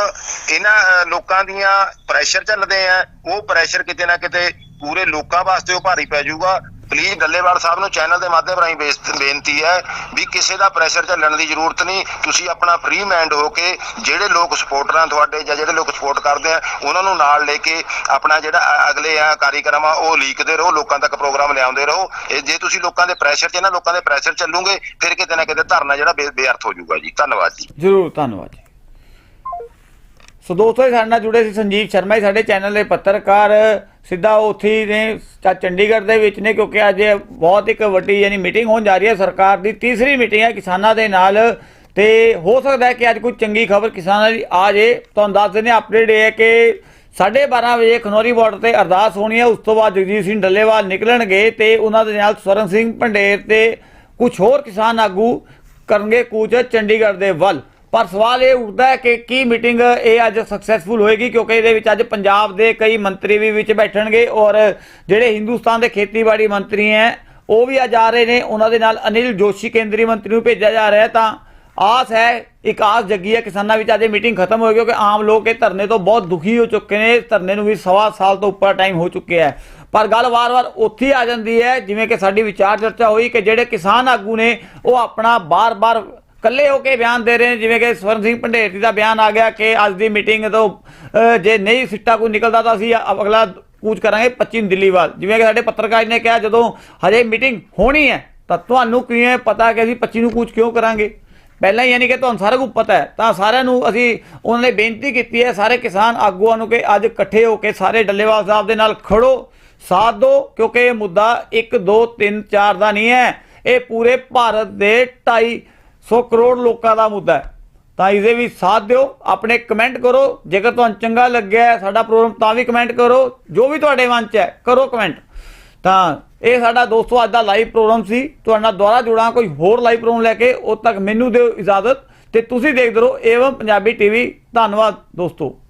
ਇਹਨਾਂ ਲੋਕਾਂ ਦੀਆਂ ਪ੍ਰੈਸ਼ਰ ਚੱਲਦੇ ਆ ਉਹ ਪ੍ਰੈਸ਼ਰ ਕਿਤੇ ਨਾ ਕਿਤੇ ਪੂਰੇ ਲੋਕਾਂ ਵਾਸਤੇ ਉਹ ਭਾਰੀ ਪੈ ਜਾਊਗਾ ਪਲੀਜ਼ ਡੱਲੇਵਾਲ ਸਾਹਿਬ ਨੂੰ ਚੈਨਲ ਦੇ ਮਾਧਿਅਮ ਰਾਹੀਂ ਬੇਸ- ਬੇਨਤੀ ਹੈ ਵੀ ਕਿਸੇ ਦਾ ਪ੍ਰੈਸ਼ਰ ਝੱਲਣ ਦੀ ਜ਼ਰੂਰਤ ਨਹੀਂ। ਤੁਸੀਂ ਆਪਣਾ ਫ੍ਰੀ ਮਾਈਂਡ ਹੋ ਕੇ ਜਿਹੜੇ ਲੋਕ ਸਪੋਰਟਰ ਤੁਹਾਡੇ ਜਾਂ ਜਿਹੜੇ ਲੋਕ ਸਪੋਰਟ ਕਰਦੇ ਆ, ਉਹਨਾਂ ਨੂੰ ਨਾਲ ਲੈ ਕੇ ਆਪਣਾ ਜਿਹੜਾ ਅਗਲੇ ਆ ਕਾਰਿਕਰਮ ਆ, ਉਹ ਲੀਕਦੇ ਰਹੋ, ਲੋਕਾਂ ਤੱਕ ਪ੍ਰੋਗਰਾਮ ਲਿਆਉਂਦੇ ਰਹੋ। ਇਹ ਜੇ ਤੁਸੀਂ ਲੋਕਾਂ ਦੇ ਪ੍ਰੈਸ਼ਰ 'ਚ ਇਹਨਾਂ ਲੋਕਾਂ ਦੇ ਪ੍ਰੈਸ਼ਰ ਚੱਲੂਗੇ, ਫਿਰ ਕਿਤੇ ਨਾ ਕਿਤੇ ਧਰਨਾ ਜਿਹੜਾ ਬੇ- ਬੇਅਰਥ ਹੋ ਜਾਊਗਾ ਜੀ। ਧੰਨਵਾਦ ਜੀ। ਜ਼ਰੂਰ, ਧੰਨਵਾਦ ਸੋ ਦੋਸਤੋ, ਇਹ ਸਾਡੇ ਨਾਲ ਜੁੜੇ ਸੀ ਸੰਜੀਵ ਸ਼ਰਮਾ ਜੀ, ਸਾਡੇ ਚੈਨਲ ਦੇ ਪੱਤਰਕਾਰ। ਸਿੱਧਾ ਉੱਥੇ ਹੀ ਨੇ ਚੰਡੀਗੜ੍ਹ ਦੇ ਵਿੱਚ ਨੇ, ਕਿਉਂਕਿ ਅੱਜ ਬਹੁਤ ਇੱਕ ਵੱਡੀ ਯਾਨੀ ਮੀਟਿੰਗ ਹੋਣ ਜਾ ਰਹੀ ਹੈ ਸਰਕਾਰ ਦੀ, ਤੀਸਰੀ ਮੀਟਿੰਗ ਹੈ ਕਿਸਾਨਾਂ ਦੇ ਨਾਲ। ਤੇ ਹੋ ਸਕਦਾ ਹੈ ਕਿ ਅੱਜ ਕੋਈ ਚੰਗੀ ਖਬਰ ਕਿਸਾਨਾਂ ਦੀ ਆ ਜੇ। ਤੁਹਾਨੂੰ ਦੱਸ ਦਿੰਦੇ ਅਪਡੇਟ ਇਹ ਹੈ ਕਿ 12:30 ਵਜੇ ਖਨੌਰੀ ਬਾਰਡਰ ਤੇ ਅਰਦਾਸ ਹੋਣੀ ਹੈ, ਉਸ ਤੋਂ ਬਾਅਦ ਜਗਜੀਤ ਸਿੰਘ ਡੱਲੇਵਾਲ ਨਿਕਲਣਗੇ ਤੇ ਉਹਨਾਂ ਦੇ ਨਾਲ ਸਵਰਨ ਸਿੰਘ ਭੰਡੇਰ ਤੇ ਕੁਝ ਹੋਰ ਕਿਸਾਨ ਆਗੂ ਕਰਨਗੇ ਕੂਚ ਚੰਡੀਗੜ੍ਹ ਦੇ ਵੱਲ। ਪਰ ਸਵਾਲ ਇਹ ਉੱਠਦਾ ਹੈ ਕਿ ਕੀ ਮੀਟਿੰਗ ਇਹ ਅੱਜ ਸਕਸੈਸਫੁਲ ਹੋਏਗੀ? ਕਿਉਂਕਿ ਇਹਦੇ ਵਿੱਚ ਅੱਜ ਪੰਜਾਬ ਦੇ ਕਈ ਮੰਤਰੀ ਵੀ ਵਿੱਚ ਬੈਠਣਗੇ ਔਰ ਜਿਹੜੇ ਹਿੰਦੁਸਤਾਨ ਦੇ ਖੇਤੀਬਾੜੀ ਮੰਤਰੀ ਹੈ, ਉਹ ਵੀ ਅੱਜ ਆ ਰਹੇ ਨੇ। ਉਹਨਾਂ ਦੇ ਨਾਲ ਅਨਿਲ ਜੋਸ਼ੀ ਕੇਂਦਰੀ ਮੰਤਰੀ ਨੂੰ ਭੇਜਿਆ ਜਾ ਰਿਹਾ ਤਾਂ ਆਸ ਹੈ, ਇੱਕ ਆਸ ਜੱਗੀ ਹੈ ਕਿਸਾਨਾਂ ਵਿੱਚ ਅੱਜ ਇਹ ਮੀਟਿੰਗ ਖਤਮ ਹੋਏਗੀ ਕਿਉਂਕਿ ਆਮ ਲੋਕ ਇਹ ਧਰਨੇ ਤੋਂ ਬਹੁਤ ਦੁਖੀ ਹੋ ਚੁੱਕੇ ਨੇ। ਇਸ ਧਰਨੇ ਨੂੰ ਵੀ ਸਵਾ ਸਾਲ ਤੋਂ ਉੱਪਰ ਟਾਈਮ ਹੋ ਚੁੱਕਿਆ ਹੈ। ਪਰ ਗੱਲ ਵਾਰ-ਵਾਰ ਉੱਥੇ ਆ ਜਾਂਦੀ ਹੈ, ਜਿਵੇਂ ਕਿ ਸਾਡੀ ਵਿਚਾਰ ਚਰਚਾ ਹੋਈ ਕਿ ਜਿਹੜੇ ਕਿਸਾਨ ਆਗੂ ਨੇ, ਉਹ ਆਪਣਾ ਬਾਰ-ਬਾਰ ਇਕੱਲੇ ਹੋ ਕੇ ਬਿਆਨ ਦੇ ਰਹੇ ਨੇ, ਜਿਵੇਂ ਕਿ ਸਵਰਨ ਸਿੰਘ ਭੰਡੇਰੀ ਦਾ ਬਿਆਨ ਆ ਗਿਆ ਕਿ ਅੱਜ ਦੀ ਮੀਟਿੰਗ ਤੋਂ ਜੇ ਨਹੀਂ ਸਿੱਟਾ ਕੋਈ ਨਿਕਲਦਾ ਤਾਂ ਅਸੀਂ ਅਗਲਾ ਕੂਚ ਕਰਾਂਗੇ 25 ਦਿੱਲੀ ਵੱਲ ਜਿਵੇਂ ਕਿ ਸਾਡੇ ਪੱਤਰਕਾਰ ਨੇ ਕਿਹਾ, ਜਦੋਂ ਹਜੇ ਮੀਟਿੰਗ ਹੋਣੀ ਹੈ, ਤਾਂ ਤੁਹਾਨੂੰ ਕਿਵੇਂ ਪਤਾ ਕਿ ਅਸੀਂ 25 ਨੂੰ ਕੂਚ ਕਿਉਂ ਕਰਾਂਗੇ? ਪਹਿਲਾਂ ਹੀ ਯਾਨੀ ਕਿ ਤੁਹਾਨੂੰ ਸਾਰਾ ਕੁਝ ਪਤਾ ਹੈ, ਤਾਂ ਸਾਰਿਆਂ ਨੂੰ ਅਸੀਂ ਉਹਨਾਂ ਨੇ ਬੇਨਤੀ ਕੀਤੀ ਹੈ, ਸਾਰੇ ਕਿਸਾਨ ਆਗੂਆਂ ਨੂੰ ਕਿ ਅੱਜ ਇਕੱਠੇ ਹੋ ਕੇ ਸਾਰੇ ਡੱਲੇਵਾਲ ਸਾਹਿਬ ਦੇ ਨਾਲ ਖੜੋ, ਸਾਥ ਦਿਓ, ਕਿਉਂਕਿ ਇਹ ਮੁੱਦਾ 1 2 3 4 ਦਾ ਨਹੀਂ ਹੈ, ਇਹ ਪੂਰੇ ਭਾਰਤ ਦੇ 250 ਕਰੋੜ ਲੋਕਾਂ ਦਾ ਮੁੱਦਾ ਹੈ। ਤਾਂ ਇਹਦੇ ਵੀ ਸਾਥ ਦਿਓ, ਆਪਣੇ ਕਮੈਂਟ ਕਰੋ। ਜੇਕਰ ਤੁਹਾਨੂੰ ਚੰਗਾ ਲੱਗਿਆ ਸਾਡਾ ਪ੍ਰੋਗਰਾਮ ਤਾਂ ਵੀ ਕਮੈਂਟ ਕਰੋ। ਜੋ ਵੀ ਤੁਹਾਡੇ ਮਨ 'ਚ ਹੈ, ਕਰੋ ਕਮੈਂਟ ਤਾਂ ਇਹ ਸਾਡਾ ਦੋਸਤੋ, ਅੱਜ ਦਾ ਲਾਈਵ ਪ੍ਰੋਗਰਾਮ ਸੀ। ਤੁਹਾਡੇ ਨਾਲ ਦੁਬਾਰਾ ਜੁੜਾਂ, ਕੋਈ ਹੋਰ ਲਾਈਵ ਪ੍ਰੋਗਰਾਮ ਲੈ ਕੇ, ਉਦ ਤੱਕ ਮੈਨੂੰ ਦਿਓ ਇਜਾਜ਼ਤ ਤੇ ਤੁਸੀਂ ਦੇਖਦੇ ਰਹੋ ਏਵਮ ਪੰਜਾਬੀ ਟੀਵੀ ਧੰਨਵਾਦ ਦੋਸਤੋ।